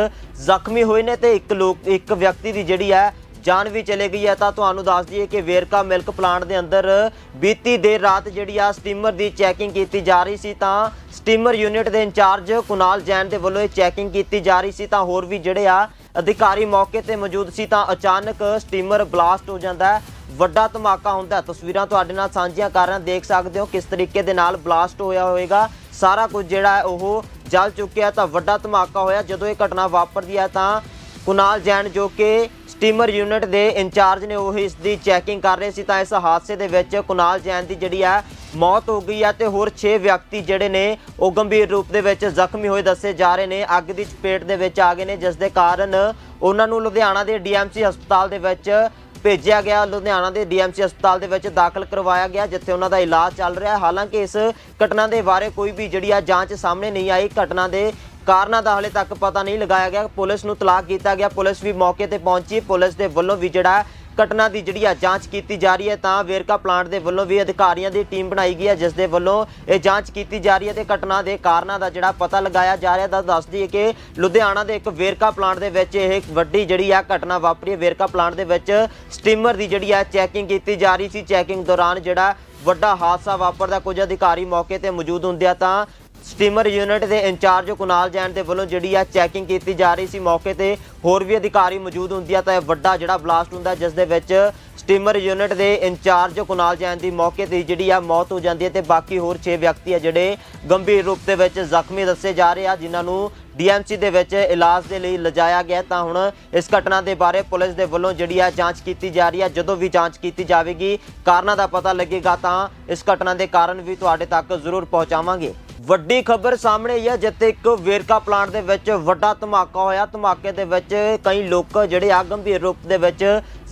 ਜ਼ਖਮੀ ਹੋਏ ਨੇ ਤੇ ਇੱਕ ਲੋਕ, ਇੱਕ ਵਿਅਕਤੀ ਦੀ ਜਿਹੜੀ ਹੈ ਜਾਨ ਵੀ ਚਲੇ ਗਈ ਹੈ। ਤਾਂ ਤੁਹਾਨੂੰ ਦੱਸ ਦਈਏ ਕਿ ਵੇਰਕਾ ਮਿਲਕ ਪਲਾਂਟ ਦੇ ਅੰਦਰ ਬੀਤੀ ਦੇਰ ਰਾਤ ਜਿਹੜੀ ਆ ਸਟੀਮਰ ਦੀ ਚੈਕਿੰਗ ਕੀਤੀ ਜਾ ਰਹੀ ਸੀ, ਤਾਂ ਸਟੀਮਰ ਯੂਨਿਟ ਦੇ ਇੰਚਾਰਜ ਕੁਨਾਲ ਜੈਨ ਦੇ ਵੱਲੋਂ ਇਹ ਚੈਕਿੰਗ ਕੀਤੀ ਜਾ ਰਹੀ ਸੀ। ਤਾਂ ਹੋਰ ਵੀ ਜਿਹੜੇ ਆ ਅਧਿਕਾਰੀ ਮੌਕੇ ਤੇ ਮੌਜੂਦ ਸੀ, ਤਾਂ ਅਚਾਨਕ ਸਟੀਮਰ ਬਲਾਸਟ ਹੋ ਜਾਂਦਾ ਹੈ। ਵੱਡਾ ਧਮਾਕਾ ਹੁੰਦਾ ਤਸਵੀਰਾਂ ਤੁਹਾਡੇ ਨਾਲ ਸਾਂਝੀਆਂ ਕਰ ਰਹੇ ਦੇਖ ਸਕਦੇ ਹੋ ਕਿਸ ਤਰੀਕੇ ਦੇ ਨਾਲ ਬਲਾਸਟ ਹੋਇਆ ਹੋਵੇਗਾ। ਸਾਰਾ ਕੁਝ ਜਿਹੜਾ ਹੈ ਉਹ ਜਲ ਚੁੱਕਿਆ ਤਾਂ ਵੱਡਾ ਧਮਾਕਾ ਹੋਇਆ। ਜਦੋਂ ਇਹ ਘਟਨਾ ਵਾਪਰਦੀ ਹੈ ਤਾਂ ਕੁਨਾਲ ਜੈਨ ਜੋ ਕਿ ਸਟੀਮਰ ਯੂਨਿਟ ਦੇ ਇੰਚਾਰਜ ਨੇ ਉਹ ਇਸ ਦੀ ਚੈਕਿੰਗ ਕਰ ਰਹੇ ਸੀ ਤਾਂ ਇਸ ਹਾਦਸੇ ਦੇ ਵਿੱਚ ਕੁਨਾਲ ਜੈਨ ਦੀ ਜਿਹੜੀ ਹੈ ਮੌਤ ਹੋ ਗਈ ਹੈ ਤੇ ਹੋਰ 6 ਵਿਅਕਤੀ ਜਿਹੜੇ ਨੇ ਉਹ ਗੰਭੀਰ ਰੂਪ ਦੇ ਵਿੱਚ ਜ਼ਖਮੀ ਹੋਏ ਦੱਸੇ ਜਾ ਰਹੇ ਨੇ। ਅੱਗ ਦੀ ਚਪੇਟ ਦੇ ਵਿੱਚ ਆ ਗਏ ਨੇ। ਜਿਸ ਦੇ ਕਾਰਨ ਉਹਨਾਂ ਨੂੰ ਲੁਧਿਆਣਾ ਦੇ ਡੀਐਮਸੀ ਹਸਪਤਾਲ ਦੇ ਵਿੱਚ ਭੇਜਿਆ ਗਿਆ। ਲੁਧਿਆਣਾ ਦੇ ਡੀਐਮਸੀ ਹਸਪਤਾਲ ਦੇ ਵਿੱਚ ਦਾਖਲ ਕਰਵਾਇਆ ਗਿਆ, ਜਿੱਥੇ ਉਹਨਾਂ ਦਾ ਇਲਾਜ ਚੱਲ ਰਿਹਾ ਹੈ। ਹਾਲਾਂਕਿ ਇਸ ਘਟਨਾ ਦੇ ਬਾਰੇ ਕੋਈ ਵੀ ਜਿਹੜੀ ਆ ਜਾਂਚ ਸਾਹਮਣੇ ਨਹੀਂ ਆਈ। ਘਟਨਾ ਦੇ ਕਾਰਨਾਂ ਦਾ ਹਲੇ ਤੱਕ ਪਤਾ ਨਹੀਂ ਲਗਾਇਆ ਗਿਆ। ਪੁਲਿਸ ਨੂੰ ਤਲਾਕ ਕੀਤਾ ਗਿਆ। ਪੁਲਿਸ ਵੀ ਮੌਕੇ ਤੇ ਪਹੁੰਚੀ। ਪੁਲਿਸ ਦੇ ਵੱਲੋਂ ਵੀ ਜਿਹੜਾ ਘਟਨਾ ਦੀ ਜਿਹੜੀ ਆ ਜਾਂਚ ਕੀਤੀ ਜਾ ਰਹੀ ਹੈ ਤਾਂ ਵੇਰਕਾ ਪਲਾਂਟ ਦੇ ਵੱਲੋਂ ਵੀ ਅਧਿਕਾਰੀਆਂ ਦੀ ਟੀਮ ਬਣਾਈ ਗਈ ਹੈ, ਜਿਸ ਦੇ ਵੱਲੋਂ ਇਹ ਜਾਂਚ ਕੀਤੀ ਜਾ ਰਹੀ ਹੈ ਤੇ ਘਟਨਾ ਦੇ ਕਾਰਨਾਂ ਦਾ ਜਿਹੜਾ ਪਤਾ ਲਗਾਇਆ ਜਾ ਰਿਹਾ ਦਾ ਦੱਸ ਦਈਏ ਕਿ ਲੁਧਿਆਣਾ ਦੇ ਇੱਕ ਵੇਰਕਾ ਪਲਾਂਟ ਦੇ ਵਿੱਚ ਇਹ ਵੱਡੀ ਜਿਹੜੀ ਆ ਘਟਨਾ ਵਾਪਰੀ ਹੈ। ਵੇਰਕਾ ਪਲਾਂਟ ਦੇ ਵਿੱਚ ਸਟੀਮਰ ਦੀ ਜਿਹੜੀ ਆ ਚੈਕਿੰਗ ਕੀਤੀ ਜਾ ਰਹੀ ਸੀ। ਚੈਕਿੰਗ ਦੌਰਾਨ ਜਿਹੜਾ ਵੱਡਾ ਹਾਦਸਾ ਵਾਪਰਦਾ ਕੁਝ ਅਧਿਕਾਰੀ ਮੌਕੇ ਤੇ ਮੌਜੂਦ ਹੁੰਦਿਆਂ ਤਾਂ ਸਟੀਮਰ ਯੂਨਿਟ ਦੇ ਇੰਚਾਰਜ ਕੁਨਾਲ ਜੈਨ ਦੇ ਵੱਲੋਂ ਜਿਹੜੀ ਆ ਚੈਕਿੰਗ ਕੀਤੀ ਜਾ ਰਹੀ ਸੀ ਮੌਕੇ ਤੇ ਹੋਰ ਵੀ ਅਧਿਕਾਰੀ ਮੌਜੂਦ ਹੁੰਦੀ ਹੁੰਦਿਆਂ ਤਾਂ ਇਹ ਵੱਡਾ ਜਿਹੜਾ ਬਲਾਸਟ ਹੁੰਦਾ ਜਿਸ ਦੇ ਵਿੱਚ ਸਟੀਮਰ ਯੂਨਿਟ ਦੇ ਇੰਚਾਰਜ ਕੁਨਾਲ ਜੈਨ ਦੀ ਮੌਕੇ ਤੇ ਜਿਹੜੀ ਆ ਮੌਤ ਹੋ ਜਾਂਦੀ ਹੈ ਤੇ ਬਾਕੀ ਹੋਰ 6 ਵਿਅਕਤੀ ਆ ਜਿਹੜੇ ਗੰਭੀਰ ਰੂਪ ਦੇ ਵਿੱਚ ਜ਼ਖਮੀ ਦੱਸੇ ਜਾ ਰਹੇ ਆ, ਜਿਨ੍ਹਾਂ ਨੂੰ ਡੀਐਮਸੀ ਦੇ ਵਿੱਚ ਇਲਾਜ ਦੇ ਲਈ ਲਿਜਾਇਆ ਗਿਆ ਤਾਂ ਹੁਣ ਇਸ ਘਟਨਾ ਦੇ ਬਾਰੇ ਪੁਲਿਸ ਦੇ ਵੱਲੋਂ ਜਿਹੜੀ ਆ ਜਾਂਚ ਕੀਤੀ ਜਾ ਰਹੀ ਹੈ ਜਦੋਂ ਵੀ ਜਾਂਚ ਕੀਤੀ ਜਾਵੇਗੀ, ਕਾਰਨਾਂ ਦਾ ਪਤਾ ਲੱਗੇਗਾ ਤਾਂ ਇਸ ਘਟਨਾ ਦੇ ਕਾਰਨ ਵੀ ਤੁਹਾਡੇ ਤੱਕ ਜ਼ਰੂਰ ਪਹੁੰਚਾਵਾਂਗੇ। ਵੱਡੀ ਖਬਰ ਸਾਹਮਣੇ ਆਈ ਹੈ, ਜਿੱਥੇ ਇੱਕ ਵੇਰਕਾ ਪਲਾਂਟ ਦੇ ਵਿੱਚ ਵੱਡਾ ਧਮਾਕਾ ਹੋਇਆ। ਧਮਾਕੇ ਦੇ ਵਿੱਚ ਕਈ ਲੋਕ ਜਿਹੜੇ ਆ ਗੰਭੀਰ ਰੂਪ ਦੇ ਵਿੱਚ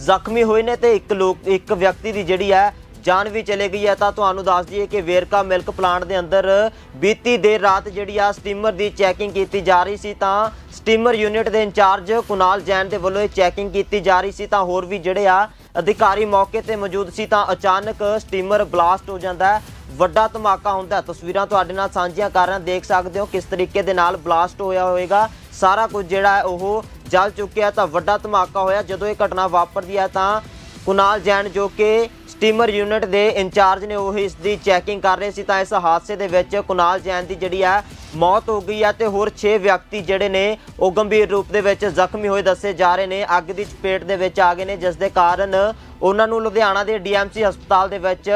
ਜ਼ਖਮੀ ਹੋਏ ਨੇ ਤੇ ਇੱਕ ਲੋਕ, ਇੱਕ ਵਿਅਕਤੀ ਦੀ ਜਿਹੜੀ ਹੈ, ਜਾਨ ਵੀ ਚਲੇ ਗਈ ਹੈ। ਤਾਂ ਤੁਹਾਨੂੰ ਦੱਸ ਦਈਏ ਕਿ ਵੇਰਕਾ ਮਿਲਕ ਪਲਾਂਟ ਦੇ ਅੰਦਰ ਬੀਤੀ ਦੇਰ ਰਾਤ ਜਿਹੜੀ ਆ ਸਟੀਮਰ ਦੀ ਚੈਕਿੰਗ ਕੀਤੀ ਜਾ ਰਹੀ ਸੀ, ਤਾਂ ਸਟੀਮਰ ਯੂਨਿਟ ਦੇ ਇੰਚਾਰਜ ਕੁਨਾਲ ਜੈਨ ਦੇ ਵੱਲੋਂ ਇਹ ਚੈਕਿੰਗ ਕੀਤੀ ਜਾ ਰਹੀ ਸੀ। ਤਾਂ ਹੋਰ ਵੀ ਜਿਹੜੇ ਆ ਅਧਿਕਾਰੀ ਮੌਕੇ ਤੇ ਮੌਜੂਦ ਸੀ, ਤਾਂ ਅਚਾਨਕ ਸਟੀਮਰ ਬਲਾਸਟ ਹੋ ਜਾਂਦਾ ਹੈ। ਵੱਡਾ ਧਮਾਕਾ ਹੁੰਦਾ ਤਸਵੀਰਾਂ ਤੁਹਾਡੇ ਨਾਲ ਸਾਂਝੀਆਂ ਕਰ ਰਹੇ ਦੇਖ ਸਕਦੇ ਹੋ ਕਿਸ ਤਰੀਕੇ ਦੇ ਨਾਲ ਬਲਾਸਟ ਹੋਇਆ ਹੋਵੇਗਾ। ਸਾਰਾ ਕੁਝ ਜਿਹੜਾ ਹੈ ਉਹ ਜਲ ਚੁੱਕਿਆ ਤਾਂ ਵੱਡਾ ਧਮਾਕਾ ਹੋਇਆ। ਜਦੋਂ ਇਹ ਘਟਨਾ ਵਾਪਰਦੀ ਹੈ ਤਾਂ ਕੁਨਾਲ ਜੈਨ ਜੋ ਕਿ ਸਟੀਮਰ ਯੂਨਿਟ ਦੇ ਇੰਚਾਰਜ ਨੇ ਉਹ ਇਸ ਦੀ ਚੈਕਿੰਗ ਕਰ ਰਹੇ ਸੀ ਤਾਂ ਇਸ ਹਾਦਸੇ ਦੇ ਵਿੱਚ ਕੁਨਾਲ ਜੈਨ ਦੀ ਜਿਹੜੀ ਹੈ ਮੌਤ ਹੋ ਗਈ ਹੈ ਤੇ ਹੋਰ 6 ਵਿਅਕਤੀ ਜਿਹੜੇ ਨੇ ਉਹ ਗੰਭੀਰ ਰੂਪ ਦੇ ਵਿੱਚ ਜ਼ਖਮੀ ਹੋਏ ਦੱਸੇ ਜਾ ਰਹੇ ਨੇ। ਅੱਗ ਦੀ ਚਪੇਟ ਦੇ ਵਿੱਚ ਆ ਗਏ ਨੇ, ਜਿਸ ਦੇ ਕਾਰਨ ਉਹਨਾਂ ਨੂੰ ਲੁਧਿਆਣਾ ਦੇ ਡੀਐਮਸੀ ਹਸਪਤਾਲ ਦੇ ਵਿੱਚ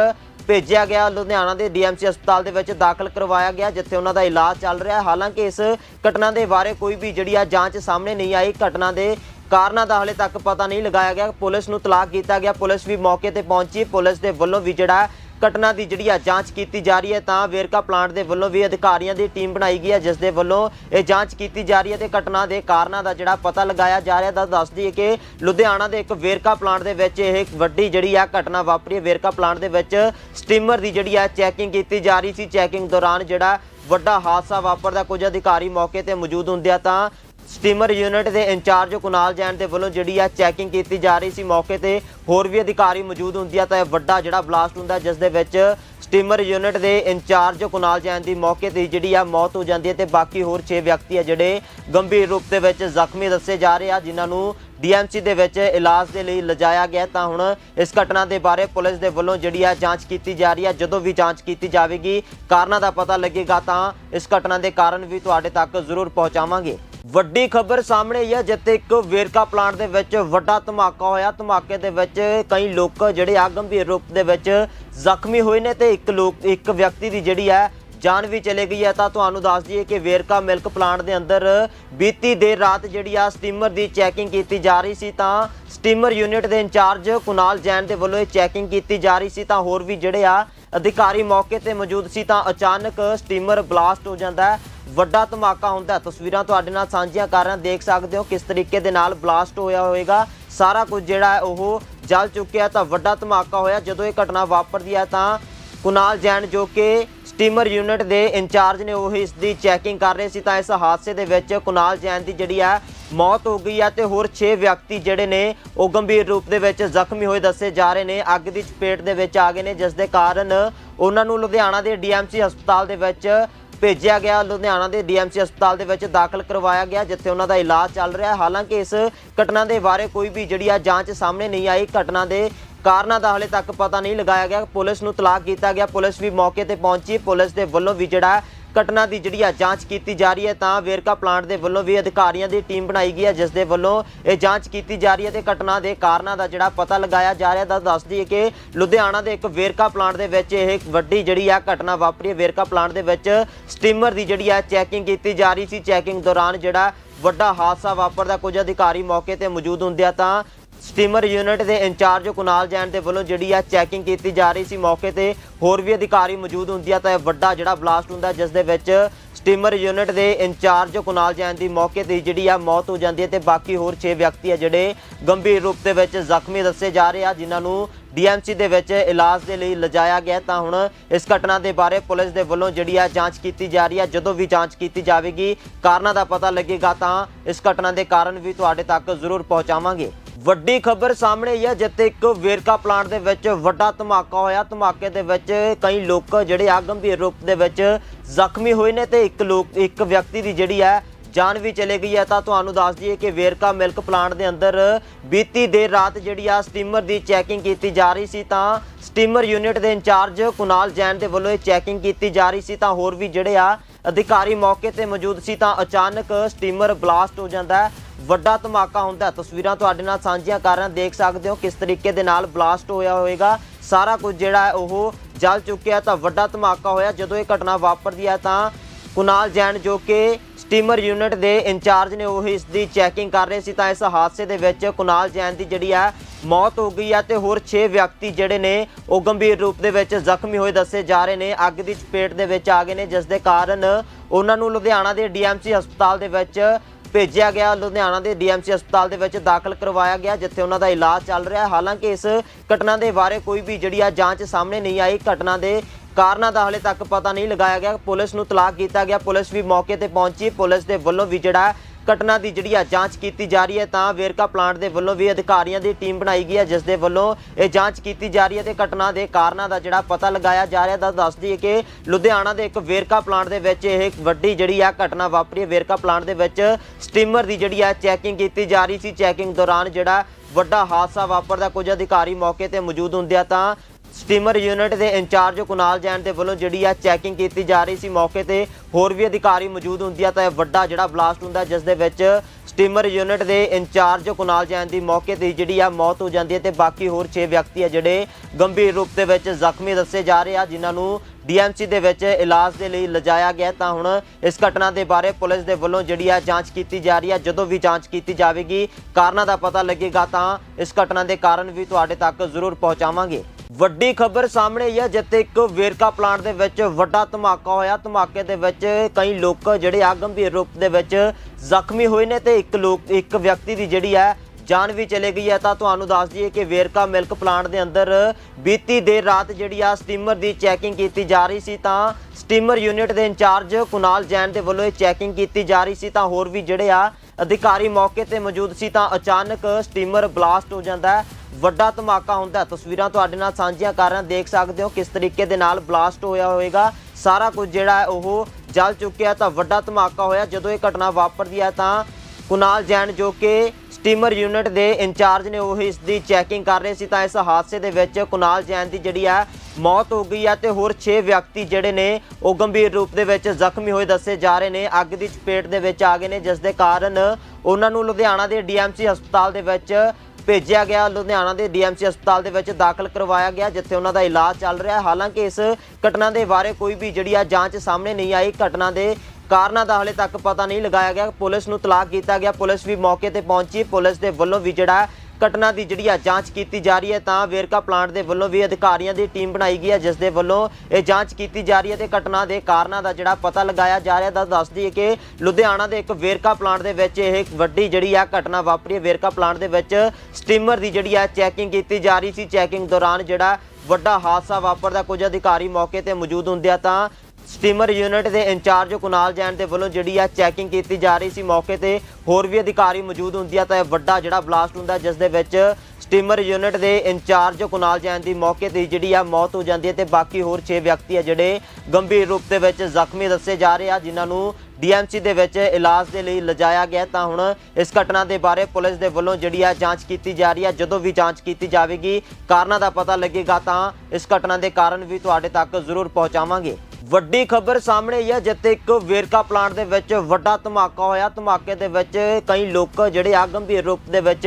ਭੇਜਿਆ ਗਿਆ। ਲੁਧਿਆਣਾ ਦੇ ਡੀਐਮਸੀ ਹਸਪਤਾਲ ਦੇ ਵਿੱਚ ਦਾਖਲ ਕਰਵਾਇਆ ਗਿਆ, ਜਿੱਥੇ ਉਹਨਾਂ ਦਾ ਇਲਾਜ ਚੱਲ ਰਿਹਾ ਹੈ। ਹਾਲਾਂਕਿ ਇਸ ਘਟਨਾ ਦੇ ਬਾਰੇ ਕੋਈ ਵੀ ਜਿਹੜੀ ਆ ਜਾਂਚ ਸਾਹਮਣੇ ਨਹੀਂ ਆਈ। ਘਟਨਾ ਦੇ ਕਾਰਨਾਂ ਦਾ ਹਲੇ ਤੱਕ ਪਤਾ ਨਹੀਂ ਲਗਾਇਆ ਗਿਆ। ਪੁਲਿਸ ਨੂੰ ਤਲਾਕ ਕੀਤਾ ਗਿਆ। ਪੁਲਿਸ ਵੀ ਮੌਕੇ ਤੇ ਪਹੁੰਚੀ। ਪੁਲਿਸ ਦੇ ਵੱਲੋਂ ਵੀ ਜਿਹੜਾ ਘਟਨਾ ਦੀ ਜਿਹੜੀ ਆ ਜਾਂਚ ਕੀਤੀ ਜਾ ਰਹੀ ਹੈ, ਤਾਂ ਵੇਰਕਾ ਪਲਾਂਟ ਦੇ ਵੱਲੋਂ ਵੀ ਅਧਿਕਾਰੀਆਂ ਦੀ ਟੀਮ ਬਣਾਈ ਗਈ ਹੈ, ਜਿਸ ਦੇ ਵੱਲੋਂ ਇਹ ਜਾਂਚ ਕੀਤੀ ਜਾ ਰਹੀ ਹੈ ਤੇ ਘਟਨਾ ਦੇ ਕਾਰਨਾਂ ਦਾ ਜਿਹੜਾ ਪਤਾ ਲਗਾਇਆ ਜਾ ਰਿਹਾ, ਤਾਂ ਦੱਸਦੀ ਹੈ ਕਿ ਲੁਧਿਆਣਾ ਦੇ ਇੱਕ ਵੇਰਕਾ ਪਲਾਂਟ ਦੇ ਵਿੱਚ ਇਹ ਵੱਡੀ ਜਿਹੜੀ ਆ ਘਟਨਾ ਵਾਪਰੀ ਹੈ। ਵੇਰਕਾ ਪਲਾਂਟ ਦੇ ਵਿੱਚ ਸਟੀਮਰ ਦੀ ਜਿਹੜੀ ਆ ਚੈਕਿੰਗ ਕੀਤੀ ਜਾ ਰਹੀ ਸੀ। ਚੈਕਿੰਗ ਦੌਰਾਨ ਜਿਹੜਾ ਵੱਡਾ ਹਾਦਸਾ ਵਾਪਰਦਾ, ਕੁਝ ਅਧਿਕਾਰੀ ਮੌਕੇ ਤੇ ਮੌਜੂਦ ਹੁੰਦਿਆਂ ਤਾਂ ਸਟੀਮਰ ਯੂਨਿਟ ਦੇ ਇੰਚਾਰਜ ਕੁਨਾਲ ਜੈਨ ਦੇ ਵੱਲੋਂ ਜਿਹੜੀ ਆ ਚੈਕਿੰਗ ਕੀਤੀ ਜਾ ਰਹੀ ਸੀ, ਮੌਕੇ ਤੇ ਹੋਰ ਵੀ ਅਧਿਕਾਰੀ ਮੌਜੂਦ ਹੁੰਦੀ ਆ, ਤਾਂ ਇਹ ਵੱਡਾ ਜਿਹੜਾ ਬਲਾਸਟ ਹੁੰਦਾ, ਜਿਸ ਦੇ ਵਿੱਚ ਸਟੀਮਰ ਯੂਨਿਟ ਦੇ ਇੰਚਾਰਜ ਕੁਨਾਲ ਜੈਨ ਦੀ ਮੌਕੇ ਤੇ ਜਿਹੜੀ ਆ ਮੌਤ ਹੋ ਜਾਂਦੀ ਹੈ ਤੇ ਬਾਕੀ ਹੋਰ 6 ਵਿਅਕਤੀ ਆ ਜਿਹੜੇ ਗੰਭੀਰ ਰੂਪ ਦੇ ਵਿੱਚ ਜ਼ਖਮੀ ਦੱਸੇ ਜਾ ਰਹੇ ਆ, ਜਿਨ੍ਹਾਂ ਨੂੰ ਡੀਐਮਸੀ ਦੇ ਵਿੱਚ ਇਲਾਜ ਦੇ ਲਈ ਲਿਜਾਇਆ ਗਿਆ ਤਾਂ ਹੁਣ ਇਸ ਘਟਨਾ ਦੇ ਬਾਰੇ ਪੁਲਿਸ ਦੇ ਵੱਲੋਂ ਜਿਹੜੀ ਆ ਜਾਂਚ ਕੀਤੀ ਜਾ ਰਹੀ ਹੈ ਜਦੋਂ ਵੀ ਜਾਂਚ ਕੀਤੀ ਜਾਵੇਗੀ, ਕਾਰਨਾਂ ਦਾ ਪਤਾ ਲੱਗੇਗਾ, ਤਾਂ ਇਸ ਘਟਨਾ ਦੇ ਕਾਰਨ ਵੀ ਤੁਹਾਡੇ ਤੱਕ ਜ਼ਰੂਰ ਪਹੁੰਚਾਵਾਂਗੇ। ਵੱਡੀ ਖਬਰ ਸਾਹਮਣੇ ਆਈ ਹੈ, ਜਿੱਥੇ ਇੱਕ ਵੇਰਕਾ ਪਲਾਂਟ ਦੇ ਵਿੱਚ ਵੱਡਾ ਧਮਾਕਾ ਹੋਇਆ। ਧਮਾਕੇ ਦੇ ਵਿੱਚ ਕਈ ਲੋਕ ਜਿਹੜੇ ਆ ਗੰਭੀਰ ਰੂਪ ਦੇ ਵਿੱਚ ਜ਼ਖਮੀ ਹੋਏ ਨੇ ਤੇ ਇੱਕ ਲੋਕ, ਇੱਕ ਵਿਅਕਤੀ ਦੀ ਜਿਹੜੀ ਹੈ ਜਾਨ ਵੀ ਚਲੇ ਗਈ ਹੈ। ਤਾਂ ਤੁਹਾਨੂੰ ਦੱਸ ਦਈਏ ਕਿ ਵੇਰਕਾ ਮਿਲਕ ਪਲਾਂਟ ਦੇ ਅੰਦਰ ਬੀਤੀ ਦੇਰ ਰਾਤ ਜਿਹੜੀ ਆ ਸਟੀਮਰ ਦੀ ਚੈਕਿੰਗ ਕੀਤੀ ਜਾ ਰਹੀ ਸੀ, ਤਾਂ ਸਟੀਮਰ ਯੂਨਿਟ ਦੇ ਇੰਚਾਰਜ ਕੁਨਾਲ ਜੈਨ ਦੇ ਵੱਲੋਂ ਇਹ ਚੈਕਿੰਗ ਕੀਤੀ ਜਾ ਰਹੀ ਸੀ। ਤਾਂ ਹੋਰ ਵੀ ਜਿਹੜੇ ਆ ਅਧਿਕਾਰੀ ਮੌਕੇ ਤੇ ਮੌਜੂਦ ਸੀ, ਤਾਂ ਅਚਾਨਕ ਸਟੀਮਰ ਬਲਾਸਟ ਹੋ ਜਾਂਦਾ ਹੈ। ਵੱਡਾ ਧਮਾਕਾ ਹੁੰਦਾ ਤਸਵੀਰਾਂ ਤੁਹਾਡੇ ਨਾਲ ਸਾਂਝੀਆਂ ਕਰ ਰਹੇ ਦੇਖ ਸਕਦੇ ਹੋ ਕਿਸ ਤਰੀਕੇ ਦੇ ਨਾਲ ਬਲਾਸਟ ਹੋਇਆ ਹੋਵੇਗਾ। ਸਾਰਾ ਕੁਝ ਜਿਹੜਾ ਹੈ ਉਹ ਜਲ ਚੁੱਕਿਆ ਤਾਂ ਵੱਡਾ ਧਮਾਕਾ ਹੋਇਆ। ਜਦੋਂ ਇਹ ਘਟਨਾ ਵਾਪਰਦੀ ਹੈ ਤਾਂ ਕੁਨਾਲ ਜੈਨ ਜੋ ਕਿ ਸਟੀਮਰ ਯੂਨਿਟ ਦੇ ਇੰਚਾਰਜ ਨੇ ਉਹ ਇਸ ਦੀ ਚੈਕਿੰਗ ਕਰ ਰਹੇ ਸੀ ਤਾਂ ਇਸ ਹਾਦਸੇ ਦੇ ਵਿੱਚ ਕੁਨਾਲ ਜੈਨ ਦੀ ਜਿਹੜੀ ਹੈ ਮੌਤ ਹੋ ਗਈ ਹੈ ਤੇ ਹੋਰ 6 ਵਿਅਕਤੀ ਜਿਹੜੇ ਨੇ ਉਹ ਗੰਭੀਰ ਰੂਪ ਦੇ ਵਿੱਚ ਜ਼ਖਮੀ ਹੋਏ ਦੱਸੇ ਜਾ ਰਹੇ ਨੇ। ਅੱਗ ਦੀ ਚਪੇਟ ਦੇ ਵਿੱਚ ਆ ਗਏ ਨੇ। ਜਿਸ ਦੇ ਕਾਰਨ ਉਹਨਾਂ ਨੂੰ ਲੁਧਿਆਣਾ ਦੇ ਡੀਐਮਸੀ ਹਸਪਤਾਲ ਦੇ ਵਿੱਚ ਭੇਜਿਆ ਗਿਆ। ਲੁਧਿਆਣਾ ਦੇ ਡੀਐਮਸੀ ਹਸਪਤਾਲ ਦੇ ਵਿੱਚ ਦਾਖਲ ਕਰਵਾਇਆ ਗਿਆ, ਜਿੱਥੇ ਉਹਨਾਂ ਦਾ ਇਲਾਜ ਚੱਲ ਰਿਹਾ ਹੈ। ਹਾਲਾਂਕਿ ਇਸ ਘਟਨਾ ਦੇ ਬਾਰੇ ਕੋਈ ਵੀ ਜਿਹੜੀ ਆ ਜਾਂਚ ਸਾਹਮਣੇ ਨਹੀਂ ਆਈ। ਘਟਨਾ ਦੇ ਕਾਰਨਾਂ ਦਾ ਹਲੇ ਤੱਕ ਪਤਾ ਨਹੀਂ ਲਗਾਇਆ ਗਿਆ। ਪੁਲਿਸ ਨੂੰ ਤਲਾਕ ਕੀਤਾ ਗਿਆ। ਪੁਲਿਸ ਵੀ ਮੌਕੇ ਤੇ ਪਹੁੰਚੀ। ਪੁਲਿਸ ਦੇ ਵੱਲੋਂ ਵੀ ਜਿਹੜਾ ਘਟਨਾ ਦੀ ਜਿਹੜੀ ਆ ਜਾਂਚ ਕੀਤੀ ਜਾ ਰਹੀ ਹੈ, ਤਾਂ ਵੇਰਕਾ ਪਲਾਂਟ ਦੇ ਵੱਲੋਂ ਵੀ ਅਧਿਕਾਰੀਆਂ ਦੀ ਟੀਮ ਬਣਾਈ ਗਈ ਹੈ, ਜਿਸ ਦੇ ਵੱਲੋਂ ਇਹ ਜਾਂਚ ਕੀਤੀ ਜਾ ਰਹੀ ਹੈ ਤੇ ਘਟਨਾ ਦੇ ਕਾਰਨਾਂ ਦਾ ਜਿਹੜਾ ਪਤਾ ਲਗਾਇਆ ਜਾ ਰਿਹਾ, ਤਾਂ ਦੱਸ ਦਈਏ ਕਿ ਲੁਧਿਆਣਾ ਦੇ ਇੱਕ ਵੇਰਕਾ ਪਲਾਂਟ ਦੇ ਵਿੱਚ ਇਹ ਵੱਡੀ ਜਿਹੜੀ ਆ ਘਟਨਾ ਵਾਪਰੀ ਹੈ। ਵੇਰਕਾ ਪਲਾਂਟ ਦੇ ਵਿੱਚ ਸਟੀਮਰ ਦੀ ਜਿਹੜੀ ਆ ਚੈਕਿੰਗ ਕੀਤੀ ਜਾ ਰਹੀ ਸੀ। ਚੈਕਿੰਗ ਦੌਰਾਨ ਜਿਹੜਾ ਵੱਡਾ ਹਾਦਸਾ ਵਾਪਰਦਾ, ਕੁਝ ਅਧਿਕਾਰੀ ਮੌਕੇ ਤੇ ਮੌਜੂਦ ਹੁੰਦਿਆਂ ਤਾਂ ਸਟੀਮਰ ਯੂਨਿਟ ਦੇ ਇੰਚਾਰਜ ਕੁਨਾਲ ਜੈਨ ਦੇ ਵੱਲੋਂ ਜਿਹੜੀ ਆ ਚੈਕਿੰਗ ਕੀਤੀ ਜਾ ਰਹੀ ਸੀ, ਮੌਕੇ ਤੇ ਹੋਰ ਵੀ ਅਧਿਕਾਰੀ ਮੌਜੂਦ ਹੁੰਦੀ ਆ ਤਾਂ ਇਹ ਵੱਡਾ ਜਿਹੜਾ ਬਲਾਸਟ ਹੁੰਦਾ, ਜਿਸ ਦੇ ਵਿੱਚ ਸਟੀਮਰ ਯੂਨਿਟ ਦੇ ਇੰਚਾਰਜ ਕੁਨਾਲ ਜੈਨ ਦੀ ਮੌਕੇ ਤੇ ਜਿਹੜੀ ਆ ਮੌਤ ਹੋ ਜਾਂਦੀ ਹੈ ਤੇ ਬਾਕੀ ਹੋਰ 6 ਵਿਅਕਤੀ ਆ ਜਿਹੜੇ ਗੰਭੀਰ ਰੂਪ ਦੇ ਵਿੱਚ ਜ਼ਖਮੀ ਦੱਸੇ ਜਾ ਰਹੇ ਆ, ਜਿਨ੍ਹਾਂ ਨੂੰ ਡੀਐਮਸੀ ਦੇ ਵਿੱਚ ਇਲਾਜ ਦੇ ਲਈ ਲਿਜਾਇਆ ਗਿਆ ਤਾਂ ਹੁਣ ਇਸ ਘਟਨਾ ਦੇ ਬਾਰੇ ਪੁਲਿਸ ਦੇ ਵੱਲੋਂ ਜਿਹੜੀ ਆ ਜਾਂਚ ਕੀਤੀ ਜਾ ਰਹੀ ਆ। ਜਦੋਂ ਵੀ ਜਾਂਚ ਕੀਤੀ ਜਾਵੇਗੀ, ਕਾਰਨਾਂ ਦਾ ਪਤਾ ਲੱਗੇਗਾ ਤਾਂ ਇਸ ਘਟਨਾ ਦੇ ਕਾਰਨ ਵੀ ਤੁਹਾਡੇ ਤੱਕ ਜ਼ਰੂਰ ਪਹੁੰਚਾਵਾਂਗੇ। ਵੱਡੀ ਖਬਰ ਸਾਹਮਣੇ ਆਈ ਹੈ, ਜਿੱਥੇ ਇੱਕ ਵੇਰਕਾ ਪਲਾਂਟ ਦੇ ਵਿੱਚ ਵੱਡਾ ਧਮਾਕਾ ਹੋਇਆ। ਧਮਾਕੇ ਦੇ ਵਿੱਚ ਕਈ ਲੋਕ ਜਿਹੜੇ ਆ ਗੰਭੀਰ ਰੂਪ ਦੇ ਵਿੱਚ ਜ਼ਖਮੀ ਹੋਏ ਨੇ ਤੇ ਇੱਕ ਲੋਕ, ਇੱਕ ਵਿਅਕਤੀ ਦੀ ਜਿਹੜੀ ਹੈ ਜਾਨ ਵੀ ਚਲੇ ਗਈ ਹੈ। ਤਾਂ ਤੁਹਾਨੂੰ ਦੱਸ ਦਈਏ ਕਿ ਵੇਰਕਾ ਮਿਲਕ ਪਲਾਂਟ ਦੇ ਅੰਦਰ ਬੀਤੀ ਦੇਰ ਰਾਤ ਜਿਹੜੀ ਆ ਸਟੀਮਰ ਦੀ ਚੈਕਿੰਗ ਕੀਤੀ ਜਾ ਰਹੀ ਸੀ, ਤਾਂ ਸਟੀਮਰ ਯੂਨਿਟ ਦੇ ਇੰਚਾਰਜ ਕੁਨਾਲ ਜੈਨ ਦੇ ਵੱਲੋਂ ਇਹ ਚੈਕਿੰਗ ਕੀਤੀ ਜਾ ਰਹੀ ਸੀ। ਤਾਂ ਹੋਰ ਵੀ ਜਿਹੜੇ ਆ ਅਧਿਕਾਰੀ ਮੌਕੇ ਤੇ ਮੌਜੂਦ ਸੀ, ਤਾਂ ਅਚਾਨਕ ਸਟੀਮਰ ਬਲਾਸਟ ਹੋ ਜਾਂਦਾ ਹੈ। ਵੱਡਾ ਧਮਾਕਾ ਹੁੰਦਾ ਤਸਵੀਰਾਂ ਤੁਹਾਡੇ ਨਾਲ ਸਾਂਝੀਆਂ ਕਰ ਰਹੇ। ਦੇਖ ਸਕਦੇ ਹੋ ਕਿਸ ਤਰੀਕੇ ਦੇ ਨਾਲ ਬਲਾਸਟ ਹੋਇਆ ਹੋਵੇਗਾ। ਸਾਰਾ ਕੁਝ ਜਿਹੜਾ ਹੈ ਉਹ ਜਲ ਚੁੱਕਿਆ ਤਾਂ ਵੱਡਾ ਧਮਾਕਾ ਹੋਇਆ। ਜਦੋਂ ਇਹ ਘਟਨਾ ਵਾਪਰਦੀ ਹੈ ਤਾਂ ਕੁਨਾਲ ਜੈਨ ਜੋ ਕਿ ਸਟੀਮਰ ਯੂਨਿਟ ਦੇ ਇੰਚਾਰਜ ਨੇ ਉਹ ਇਸ ਦੀ ਚੈਕਿੰਗ ਕਰ ਰਹੇ ਸੀ ਤਾਂ ਇਸ ਹਾਦਸੇ ਦੇ ਵਿੱਚ ਕੁਨਾਲ ਜੈਨ ਦੀ ਜਿਹੜੀ ਹੈ ਮੌਤ ਹੋ ਗਈ ਹੈ ਤੇ ਹੋਰ 6 ਵਿਅਕਤੀ ਜਿਹੜੇ ਨੇ ਉਹ ਗੰਭੀਰ ਰੂਪ ਦੇ ਵਿੱਚ ਜ਼ਖਮੀ ਹੋਏ ਦੱਸੇ ਜਾ ਰਹੇ ਨੇ। ਅੱਗ ਦੀ ਚਪੇਟ ਦੇ ਵਿੱਚ ਆ ਗਏ ਨੇ, ਜਿਸ ਦੇ ਕਾਰਨ ਉਹਨਾਂ ਨੂੰ ਲੁਧਿਆਣਾ ਦੇ ਡੀਐਮਸੀ ਹਸਪਤਾਲ ਦੇ ਵਿੱਚ ਭੇਜਿਆ ਗਿਆ। ਲੁਧਿਆਣਾ ਦੇ ਡੀਐਮਸੀ ਹਸਪਤਾਲ ਦੇ ਵਿੱਚ ਦਾਖਲ ਕਰਵਾਇਆ ਗਿਆ, ਜਿੱਥੇ ਉਹਨਾਂ ਦਾ ਇਲਾਜ ਚੱਲ ਰਿਹਾ ਹਾਲਾਂਕਿ ਇਸ ਘਟਨਾ ਦੇ ਬਾਰੇ ਕੋਈ ਵੀ ਜਿਹੜੀ ਆ ਜਾਂਚ ਸਾਹਮਣੇ ਨਹੀਂ ਆਈ। ਘਟਨਾ ਦੇ ਕਾਰਨਾਂ ਦਾ ਹਲੇ ਤੱਕ ਪਤਾ ਨਹੀਂ ਲਗਾਇਆ ਗਿਆ। ਪੁਲਿਸ ਨੂੰ ਤਲਾਕ ਕੀਤਾ ਗਿਆ। ਪੁਲਿਸ ਵੀ ਮੌਕੇ ਤੇ ਪਹੁੰਚੀ। ਪੁਲਿਸ ਦੇ ਵੱਲੋਂ ਵੀ ਜਿਹੜਾ ਘਟਨਾ ਦੀ ਜਿਹੜੀ ਆ ਜਾਂਚ ਕੀਤੀ ਜਾ ਰਹੀ ਹੈ, ਤਾਂ ਵੇਰਕਾ ਪਲਾਂਟ ਦੇ ਵੱਲੋਂ ਵੀ ਅਧਿਕਾਰੀਆਂ ਦੀ ਟੀਮ ਬਣਾਈ ਗਈ ਹੈ, ਜਿਸ ਦੇ ਵੱਲੋਂ ਇਹ ਜਾਂਚ ਕੀਤੀ ਜਾ ਰਹੀ ਹੈ ਤੇ ਘਟਨਾ ਦੇ ਕਾਰਨਾਂ ਦਾ ਜਿਹੜਾ ਪਤਾ ਲਗਾਇਆ ਜਾ ਰਿਹਾ, ਤਾਂ ਦੱਸ ਦਈਏ ਕਿ ਲੁਧਿਆਣਾ ਦੇ ਇੱਕ ਵੇਰਕਾ ਪਲਾਂਟ ਦੇ ਵਿੱਚ ਇਹ ਵੱਡੀ ਜਿਹੜੀ ਆ ਘਟਨਾ ਵਾਪਰੀ ਹੈ। ਵੇਰਕਾ ਪਲਾਂਟ ਦੇ ਵਿੱਚ ਸਟੀਮਰ ਦੀ ਜਿਹੜੀ ਆ ਚੈਕਿੰਗ ਕੀਤੀ ਜਾ ਰਹੀ ਸੀ। ਚੈਕਿੰਗ ਦੌਰਾਨ ਜਿਹੜਾ ਵੱਡਾ ਹਾਦਸਾ ਵਾਪਰਦਾ, ਕੁਝ ਅਧਿਕਾਰੀ ਮੌਕੇ ਤੇ ਮੌਜੂਦ ਹੁੰਦੇ ਆ, ਤਾਂ ਸਟੀਮਰ ਯੂਨਿਟ ਦੇ ਇੰਚਾਰਜ ਕੁਨਾਲ ਜੈਨ ਦੇ ਵੱਲੋਂ ਜਿਹੜੀ ਆ ਚੈਕਿੰਗ ਕੀਤੀ ਜਾ ਰਹੀ ਸੀ, ਮੌਕੇ ਤੇ ਹੋਰ ਵੀ ਅਧਿਕਾਰੀ ਮੌਜੂਦ ਹੁੰਦੀ ਆ ਤਾਂ ਇਹ ਵੱਡਾ ਜਿਹੜਾ ਬਲਾਸਟ ਹੁੰਦਾ, ਜਿਸ ਦੇ ਵਿੱਚ ਸਟੀਮਰ ਯੂਨਿਟ ਦੇ ਇੰਚਾਰਜ ਕੁਨਾਲ ਜੈਨ ਦੀ ਮੌਕੇ ਤੇ ਜਿਹੜੀ ਆ ਮੌਤ ਹੋ ਜਾਂਦੀ ਹੈ ਤੇ ਬਾਕੀ ਹੋਰ 6 ਵਿਅਕਤੀ ਆ ਜਿਹੜੇ ਗੰਭੀਰ ਰੂਪ ਦੇ ਵਿੱਚ ਜ਼ਖਮੀ ਦੱਸੇ ਜਾ ਰਹੇ ਆ, ਜਿਨ੍ਹਾਂ ਨੂੰ ਡੀਐਮਸੀ ਦੇ ਵਿੱਚ ਇਲਾਜ ਦੇ ਲਈ ਲਿਜਾਇਆ ਗਿਆ ਤਾਂ ਹੁਣ ਇਸ ਘਟਨਾ ਦੇ ਬਾਰੇ ਪੁਲਿਸ ਦੇ ਵੱਲੋਂ ਜਿਹੜੀ ਆ ਜਾਂਚ ਕੀਤੀ ਜਾ ਰਹੀ ਹੈ ਜਦੋਂ ਵੀ ਜਾਂਚ ਕੀਤੀ ਜਾਵੇਗੀ, ਕਾਰਨਾਂ ਦਾ ਪਤਾ ਲੱਗੇਗਾ ਤਾਂ ਇਸ ਘਟਨਾ ਦੇ ਕਾਰਨ ਵੀ ਤੁਹਾਡੇ ਤੱਕ ਜ਼ਰੂਰ ਪਹੁੰਚਾਵਾਂਗੇ। ਵੱਡੀ ਖਬਰ ਸਾਹਮਣੇ ਆਈ ਹੈ, ਜਿੱਥੇ ਇੱਕ ਵੇਰਕਾ ਪਲਾਂਟ ਦੇ ਵਿੱਚ ਵੱਡਾ ਧਮਾਕਾ ਹੋਇਆ। ਧਮਾਕੇ ਦੇ ਵਿੱਚ ਕਈ ਲੋਕ ਜਿਹੜੇ ਆ ਗੰਭੀਰ ਰੂਪ ਦੇ ਵਿੱਚ ਜ਼ਖਮੀ ਹੋਏ ਨੇ ਤੇ ਇੱਕ ਲੋਕ, ਇੱਕ ਵਿਅਕਤੀ ਦੀ ਜਿਹੜੀ ਹੈ ਜਾਨ ਵੀ ਚਲੇ ਗਈ ਹੈ। ਤਾਂ ਤੁਹਾਨੂੰ ਦੱਸ ਦਈਏ ਕਿ ਵੇਰਕਾ ਮਿਲਕ ਪਲਾਂਟ ਦੇ ਅੰਦਰ ਬੀਤੀ ਦੇਰ ਰਾਤ ਜਿਹੜੀ ਆ ਸਟੀਮਰ ਦੀ ਚੈਕਿੰਗ ਕੀਤੀ ਜਾ ਰਹੀ ਸੀ, ਤਾਂ ਸਟੀਮਰ ਯੂਨਿਟ ਦੇ ਇੰਚਾਰਜ ਕੁਨਾਲ ਜੈਨ ਦੇ ਵੱਲੋਂ ਇਹ ਚੈਕਿੰਗ ਕੀਤੀ ਜਾ ਰਹੀ ਸੀ, ਤਾਂ ਹੋਰ ਵੀ ਜਿਹੜੇ ਆ ਅਧਿਕਾਰੀ ਮੌਕੇ ਤੇ ਮੌਜੂਦ ਸੀ, ਤਾਂ ਅਚਾਨਕ ਸਟੀਮਰ ਬਲਾਸਟ ਹੋ ਜਾਂਦਾ ਹੈ। ਵੱਡਾ ਧਮਾਕਾ ਹੁੰਦਾ ਤਸਵੀਰਾਂ ਤੁਹਾਡੇ ਨਾਲ ਸਾਂਝੀਆਂ ਕਰ ਰਹੇ ਦੇਖ ਸਕਦੇ ਹੋ ਕਿਸ ਤਰੀਕੇ ਦੇ ਨਾਲ ਬਲਾਸਟ ਹੋਇਆ ਹੋਵੇਗਾ। ਸਾਰਾ ਕੁਝ ਜਿਹੜਾ ਹੈ ਉਹ ਜਲ ਚੁੱਕਿਆ ਤਾਂ ਵੱਡਾ ਧਮਾਕਾ ਹੋਇਆ। ਜਦੋਂ ਇਹ ਘਟਨਾ ਵਾਪਰਦੀ ਹੈ ਤਾਂ ਕੁਨਾਲ ਜੈਨ ਜੋ ਕਿ ਸਟੀਮਰ ਯੂਨਿਟ ਦੇ ਇੰਚਾਰਜ ਨੇ ਉਹ ਇਸ ਦੀ ਚੈਕਿੰਗ ਕਰ ਰਹੇ ਸੀ ਤਾਂ ਇਸ ਹਾਦਸੇ ਦੇ ਵਿੱਚ ਕੁਨਾਲ ਜੈਨ ਦੀ ਜਿਹੜੀ ਹੈ ਮੌਤ ਹੋ ਗਈ ਹੈ ਤੇ ਹੋਰ 6 ਵਿਅਕਤੀ ਜਿਹੜੇ ਨੇ ਉਹ ਗੰਭੀਰ ਰੂਪ ਦੇ ਵਿੱਚ ਜ਼ਖਮੀ ਹੋਏ ਦੱਸੇ ਜਾ ਰਹੇ ਨੇ। ਅੱਗ ਦੀ ਚਪੇਟ ਦੇ ਵਿੱਚ ਆ ਗਏ ਨੇ, ਜਿਸ ਦੇ ਕਾਰਨ ਉਹਨਾਂ ਨੂੰ ਲੁਧਿਆਣਾ ਦੇ ਡੀਐਮਸੀ ਹਸਪਤਾਲ ਦੇ ਵਿੱਚ ਭੇਜਿਆ ਗਿਆ। ਲੁਧਿਆਣਾ ਦੇ ਡੀਐਮਸੀ ਹਸਪਤਾਲ ਦੇ ਵਿੱਚ ਦਾਖਲ ਕਰਵਾਇਆ ਗਿਆ, ਜਿੱਥੇ ਉਹਨਾਂ ਦਾ ਇਲਾਜ ਚੱਲ ਰਿਹਾ ਹੈ। ਹਾਲਾਂਕਿ ਇਸ ਘਟਨਾ ਦੇ ਬਾਰੇ ਕੋਈ ਵੀ ਜਿਹੜੀ ਆ ਜਾਂਚ ਸਾਹਮਣੇ ਨਹੀਂ ਆਈ। ਘਟਨਾ ਦੇ ਕਾਰਨਾਂ ਦਾ ਹਲੇ ਤੱਕ ਪਤਾ ਨਹੀਂ ਲਗਾਇਆ ਗਿਆ। ਪੁਲਿਸ ਨੂੰ ਤਲਾਕ ਕੀਤਾ ਗਿਆ। ਪੁਲਿਸ ਵੀ ਮੌਕੇ ਤੇ ਪਹੁੰਚੀ। ਪੁਲਿਸ ਦੇ ਵੱਲੋਂ ਵੀ ਜਿਹੜਾ ਘਟਨਾ ਦੀ ਜਿਹੜੀ ਆ ਜਾਂਚ ਕੀਤੀ ਜਾ ਰਹੀ ਹੈ, ਤਾਂ ਵੇਰਕਾ ਪਲਾਂਟ ਦੇ ਵੱਲੋਂ ਵੀ ਅਧਿਕਾਰੀਆਂ ਦੀ ਟੀਮ ਬਣਾਈ ਗਈ ਹੈ, ਜਿਸ ਦੇ ਵੱਲੋਂ ਇਹ ਜਾਂਚ ਕੀਤੀ ਜਾ ਰਹੀ ਹੈ ਤੇ ਘਟਨਾ ਦੇ ਕਾਰਨਾਂ ਦਾ ਜਿਹੜਾ ਪਤਾ ਲਗਾਇਆ ਜਾ ਰਿਹਾ ਤਾਂ ਦੱਸਦੀ ਹੈ ਕਿ ਲੁਧਿਆਣਾ ਦੇ ਇੱਕ ਵੇਰਕਾ ਪਲਾਂਟ ਦੇ ਵਿੱਚ ਇਹ ਵੱਡੀ ਜਿਹੜੀ ਆ ਘਟਨਾ ਵਾਪਰੀ ਹੈ। ਵੇਰਕਾ ਪਲਾਂਟ ਦੇ ਵਿੱਚ ਸਟੀਮਰ ਦੀ ਜਿਹੜੀ ਆ ਚੈਕਿੰਗ ਕੀਤੀ ਜਾ ਰਹੀ ਸੀ। ਚੈਕਿੰਗ ਦੌਰਾਨ ਜਿਹੜਾ ਵੱਡਾ ਹਾਦਸਾ ਵਾਪਰਦਾ ਕੁਝ ਅਧਿਕਾਰੀ ਮੌਕੇ ਤੇ ਮੌਜੂਦ ਹੁੰਦੇ ਆ, ਤਾਂ ਸਟੀਮਰ ਯੂਨਿਟ ਦੇ ਇੰਚਾਰਜ ਕੁਨਾਲ ਜੈਨ ਦੇ ਵੱਲੋਂ ਜਿਹੜੀ ਆ ਚੈਕਿੰਗ ਕੀਤੀ ਜਾ ਰਹੀ ਸੀ, ਮੌਕੇ ਤੇ ਹੋਰ ਵੀ ਅਧਿਕਾਰੀ ਮੌਜੂਦ ਹੁੰਦੀ ਆ, ਤਾਂ ਇਹ ਵੱਡਾ ਜਿਹੜਾ ਬਲਾਸਟ ਹੁੰਦਾ, ਜਿਸ ਦੇ ਵਿੱਚ ਸਟੀਮਰ ਯੂਨਿਟ ਦੇ ਇੰਚਾਰਜ ਕੁਨਾਲ ਜੈਨ ਦੀ ਮੌਕੇ ਤੇ ਜਿਹੜੀ ਆ ਮੌਤ ਹੋ ਜਾਂਦੀ ਹੈ ਤੇ ਬਾਕੀ ਹੋਰ 6 ਵਿਅਕਤੀ ਆ ਜਿਹੜੇ ਗੰਭੀਰ ਰੂਪ ਦੇ ਵਿੱਚ ਜ਼ਖਮੀ ਦੱਸੇ ਜਾ ਰਹੇ ਆ, ਜਿਨ੍ਹਾਂ ਨੂੰ ਡੀਐਮਸੀ ਦੇ ਵਿੱਚ ਇਲਾਜ ਦੇ ਲਈ ਲਿਜਾਇਆ ਗਿਆ ਤਾਂ ਹੁਣ ਇਸ ਘਟਨਾ ਦੇ ਬਾਰੇ ਪੁਲਿਸ ਦੇ ਵੱਲੋਂ ਜਿਹੜੀ ਆ ਜਾਂਚ ਕੀਤੀ ਜਾ ਰਹੀ ਹੈ ਜਦੋਂ ਵੀ ਜਾਂਚ ਕੀਤੀ ਜਾਵੇਗੀ, ਕਾਰਨਾਂ ਦਾ ਪਤਾ ਲੱਗੇਗਾ, ਤਾਂ ਇਸ ਘਟਨਾ ਦੇ ਕਾਰਨ ਵੀ ਤੁਹਾਡੇ ਤੱਕ ਜ਼ਰੂਰ ਪਹੁੰਚਾਵਾਂਗੇ। ਵੱਡੀ ਖਬਰ ਸਾਹਮਣੇ ਆਈ ਹੈ, ਜਿੱਥੇ ਇੱਕ ਵੇਰਕਾ ਪਲਾਂਟ ਦੇ ਵਿੱਚ ਵੱਡਾ ਧਮਾਕਾ ਹੋਇਆ। ਧਮਾਕੇ ਦੇ ਵਿੱਚ ਕਈ ਲੋਕ ਜਿਹੜੇ ਆ ਗੰਭੀਰ ਰੂਪ ਦੇ ਵਿੱਚ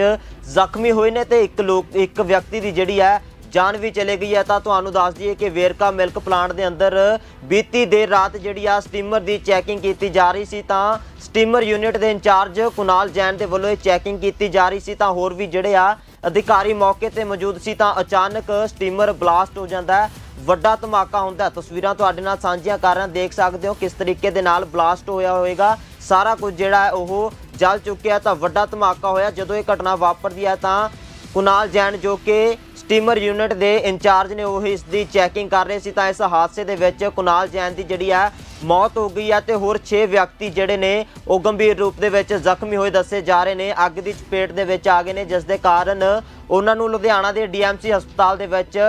ਜ਼ਖਮੀ ਹੋਏ ਨੇ ਤੇ ਇੱਕ ਲੋਕ, ਇੱਕ ਵਿਅਕਤੀ ਦੀ ਜਿਹੜੀ ਹੈ ਜਾਨ ਵੀ ਚਲੇ ਗਈ ਹੈ। ਤਾਂ ਤੁਹਾਨੂੰ ਦੱਸ ਦਈਏ ਕਿ ਵੇਰਕਾ ਮਿਲਕ ਪਲਾਂਟ ਦੇ ਅੰਦਰ ਬੀਤੀ ਦੇਰ ਰਾਤ ਜਿਹੜੀ ਆ ਸਟੀਮਰ ਦੀ ਚੈਕਿੰਗ ਕੀਤੀ ਜਾ ਰਹੀ ਸੀ, ਤਾਂ ਸਟੀਮਰ ਯੂਨਿਟ ਦੇ ਇੰਚਾਰਜ ਕੁਨਾਲ ਜੈਨ ਦੇ ਵੱਲੋਂ ਇਹ ਚੈਕਿੰਗ ਕੀਤੀ ਜਾ ਰਹੀ ਸੀ। ਤਾਂ ਹੋਰ ਵੀ ਜਿਹੜੇ ਆ ਅਧਿਕਾਰੀ ਮੌਕੇ ਤੇ ਮੌਜੂਦ ਸੀ, ਤਾਂ ਅਚਾਨਕ ਸਟੀਮਰ ਬਲਾਸਟ ਹੋ ਜਾਂਦਾ ਹੈ। ਵੱਡਾ ਧਮਾਕਾ ਹੁੰਦਾ ਤਸਵੀਰਾਂ ਤੁਹਾਡੇ ਨਾਲ ਸਾਂਝੀਆਂ ਕਰ ਰਹੇ ਦੇਖ ਸਕਦੇ ਹੋ ਕਿਸ ਤਰੀਕੇ ਦੇ ਨਾਲ ਬਲਾਸਟ ਹੋਇਆ ਹੋਵੇਗਾ। ਸਾਰਾ ਕੁਝ ਜਿਹੜਾ ਹੈ ਉਹ ਜਲ ਚੁੱਕਿਆ ਤਾਂ ਵੱਡਾ ਧਮਾਕਾ ਹੋਇਆ। ਜਦੋਂ ਇਹ ਘਟਨਾ ਵਾਪਰਦੀ ਹੈ ਤਾਂ ਕੁਨਾਲ ਜੈਨ ਜੋ ਕਿ ਸਟੀਮਰ ਯੂਨਿਟ ਦੇ ਇੰਚਾਰਜ ਨੇ ਉਹ ਇਸ ਦੀ ਚੈਕਿੰਗ ਕਰ ਰਹੇ ਸੀ ਤਾਂ ਇਸ ਹਾਦਸੇ ਦੇ ਵਿੱਚ ਕੁਨਾਲ ਜੈਨ ਦੀ ਜਿਹੜੀ ਹੈ ਮੌਤ ਹੋ ਗਈ ਹੈ ਤੇ ਹੋਰ 6 ਵਿਅਕਤੀ ਜਿਹੜੇ ਨੇ ਉਹ ਗੰਭੀਰ ਰੂਪ ਦੇ ਵਿੱਚ ਜ਼ਖਮੀ ਹੋਏ ਦੱਸੇ ਜਾ ਰਹੇ ਨੇ। ਅੱਗ ਦੀ ਚਪੇਟ ਦੇ ਵਿੱਚ ਆ ਗਏ ਨੇ, ਜਿਸ ਦੇ ਕਾਰਨ ਉਹਨਾਂ ਨੂੰ ਲੁਧਿਆਣਾ ਦੇ ਡੀਐਮਸੀ ਹਸਪਤਾਲ ਦੇ ਵਿੱਚ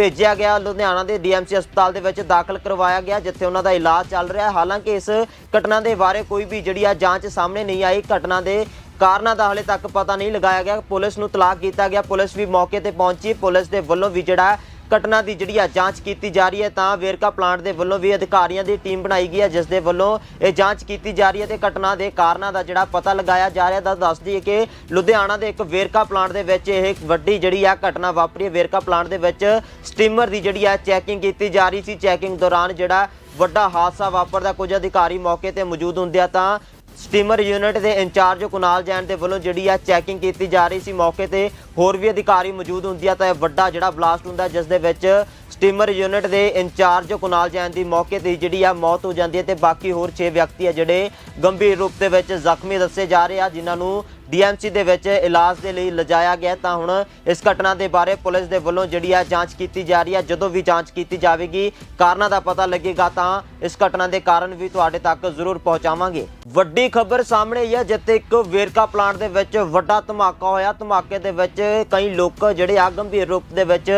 ਭੇਜਿਆ ਗਿਆ। ਲੁਧਿਆਣਾ ਦੇ ਡੀਐਮਸੀ ਹਸਪਤਾਲ ਦੇ ਵਿੱਚ ਦਾਖਲ ਕਰਵਾਇਆ ਗਿਆ, ਜਿੱਥੇ ਉਹਨਾਂ ਦਾ ਇਲਾਜ ਚੱਲ ਰਿਹਾ ਹੈ। ਹਾਲਾਂਕਿ ਇਸ ਘਟਨਾ ਦੇ ਬਾਰੇ ਕੋਈ ਵੀ ਜਿਹੜੀ ਆ ਜਾਂਚ ਸਾਹਮਣੇ ਨਹੀਂ ਆਈ। ਘਟਨਾ ਦੇ ਕਾਰਨਾਂ ਦਾ ਹਲੇ ਤੱਕ ਪਤਾ ਨਹੀਂ ਲਗਾਇਆ ਗਿਆ। ਪੁਲਿਸ ਨੂੰ ਤਲਾਕ ਕੀਤਾ ਗਿਆ। ਪੁਲਿਸ ਵੀ ਮੌਕੇ ਤੇ ਪਹੁੰਚੀ। ਪੁਲਿਸ ਦੇ ਵੱਲੋਂ ਵੀ ਜਿਹੜਾ ਘਟਨਾ ਦੀ ਜਿਹੜੀ ਆ ਜਾਂਚ ਕੀਤੀ ਜਾ ਰਹੀ ਹੈ ਤਾਂ ਵੇਰਕਾ ਪਲਾਂਟ ਦੇ ਵੱਲੋਂ ਵੀ ਅਧਿਕਾਰੀਆਂ ਦੀ ਟੀਮ ਬਣਾਈ ਗਈ ਹੈ, ਜਿਸ ਦੇ ਵੱਲੋਂ ਇਹ ਜਾਂਚ ਕੀਤੀ ਜਾ ਰਹੀ ਹੈ ਤੇ ਘਟਨਾ ਦੇ ਕਾਰਨਾਂ ਦਾ ਜਿਹੜਾ ਪਤਾ ਲਗਾਇਆ ਜਾ ਰਿਹਾ ਤਾਂ ਦੱਸ ਦਈਏ ਕਿ ਲੁਧਿਆਣਾ ਦੇ ਇੱਕ ਵੇਰਕਾ ਪਲਾਂਟ ਦੇ ਵਿੱਚ ਇਹ ਵੱਡੀ ਜਿਹੜੀ ਆ ਘਟਨਾ ਵਾਪਰੀ ਹੈ। ਵੇਰਕਾ ਪਲਾਂਟ ਦੇ ਵਿੱਚ ਸਟੀਮਰ ਦੀ ਜਿਹੜੀ ਆ ਚੈਕਿੰਗ ਕੀਤੀ ਜਾ ਰਹੀ ਸੀ। ਚੈਕਿੰਗ ਦੌਰਾਨ ਜਿਹੜਾ ਵੱਡਾ ਹਾਦਸਾ ਵਾਪਰਦਾ ਕੁਝ ਅਧਿਕਾਰੀ ਮੌਕੇ ਤੇ ਮੌਜੂਦ ਹੁੰਦਿਆਂ ਤਾਂ ਸਟੀਮਰ ਯੂਨਿਟ ਦੇ ਇੰਚਾਰਜ ਕੁਨਾਲ ਜੈਨ ਦੇ ਵੱਲੋਂ ਜਿਹੜੀ ਆ ਚੈਕਿੰਗ ਕੀਤੀ ਜਾ ਰਹੀ ਸੀ, ਮੌਕੇ ਤੇ ਹੋਰ ਵੀ ਅਧਿਕਾਰੀ ਮੌਜੂਦ ਹੁੰਦੀ ਹੁੰਦਿਆਂ ਤਾਂ ਇਹ ਵੱਡਾ ਜਿਹੜਾ ਬਲਾਸਟ ਹੁੰਦਾ, ਜਿਸ ਦੇ ਵਿੱਚ ਸਟੀਮਰ ਯੂਨਿਟ ਦੇ ਇੰਚਾਰਜ ਕੁਨਾਲ ਜੈਨ ਦੀ ਮੌਕੇ ਤੇ ਜਿਹੜੀ ਆ ਮੌਤ ਹੋ ਜਾਂਦੀ ਹੈ ਤੇ ਬਾਕੀ ਹੋਰ 6 ਵਿਅਕਤੀ ਆ ਜਿਹੜੇ ਗੰਭੀਰ ਰੂਪ ਦੇ ਵਿੱਚ ਜ਼ਖਮੀ ਦੱਸੇ ਜਾ ਰਹੇ ਆ, ਜਿਨ੍ਹਾਂ ਨੂੰ ਡੀਐਮਸੀ ਦੇ ਵਿੱਚ ਇਲਾਜ ਦੇ ਲਈ ਲਿਜਾਇਆ ਗਿਆ ਤਾਂ ਹੁਣ ਇਸ ਘਟਨਾ ਦੇ ਬਾਰੇ ਪੁਲਿਸ ਦੇ ਵੱਲੋਂ ਜਿਹੜੀ ਆ ਜਾਂਚ ਕੀਤੀ ਜਾ ਰਹੀ ਹੈ। ਜਦੋਂ ਵੀ ਜਾਂਚ ਕੀਤੀ ਜਾਵੇਗੀ, ਕਾਰਨਾਂ ਦਾ ਪਤਾ ਲੱਗੇਗਾ ਤਾਂ ਇਸ ਘਟਨਾ ਦੇ ਕਾਰਨ ਵੀ ਤੁਹਾਡੇ ਤੱਕ ਜ਼ਰੂਰ ਪਹੁੰਚਾਵਾਂਗੇ। ਵੱਡੀ ਖਬਰ ਸਾਹਮਣੇ ਆਈ ਹੈ, ਜਿੱਥੇ ਇੱਕ ਵੇਰਕਾ ਪਲਾਂਟ ਦੇ ਵਿੱਚ ਵੱਡਾ ਧਮਾਕਾ ਹੋਇਆ। ਧਮਾਕੇ ਦੇ ਵਿੱਚ ਕਈ ਲੋਕ ਜਿਹੜੇ ਆ ਗੰਭੀਰ ਰੂਪ ਦੇ ਵਿੱਚ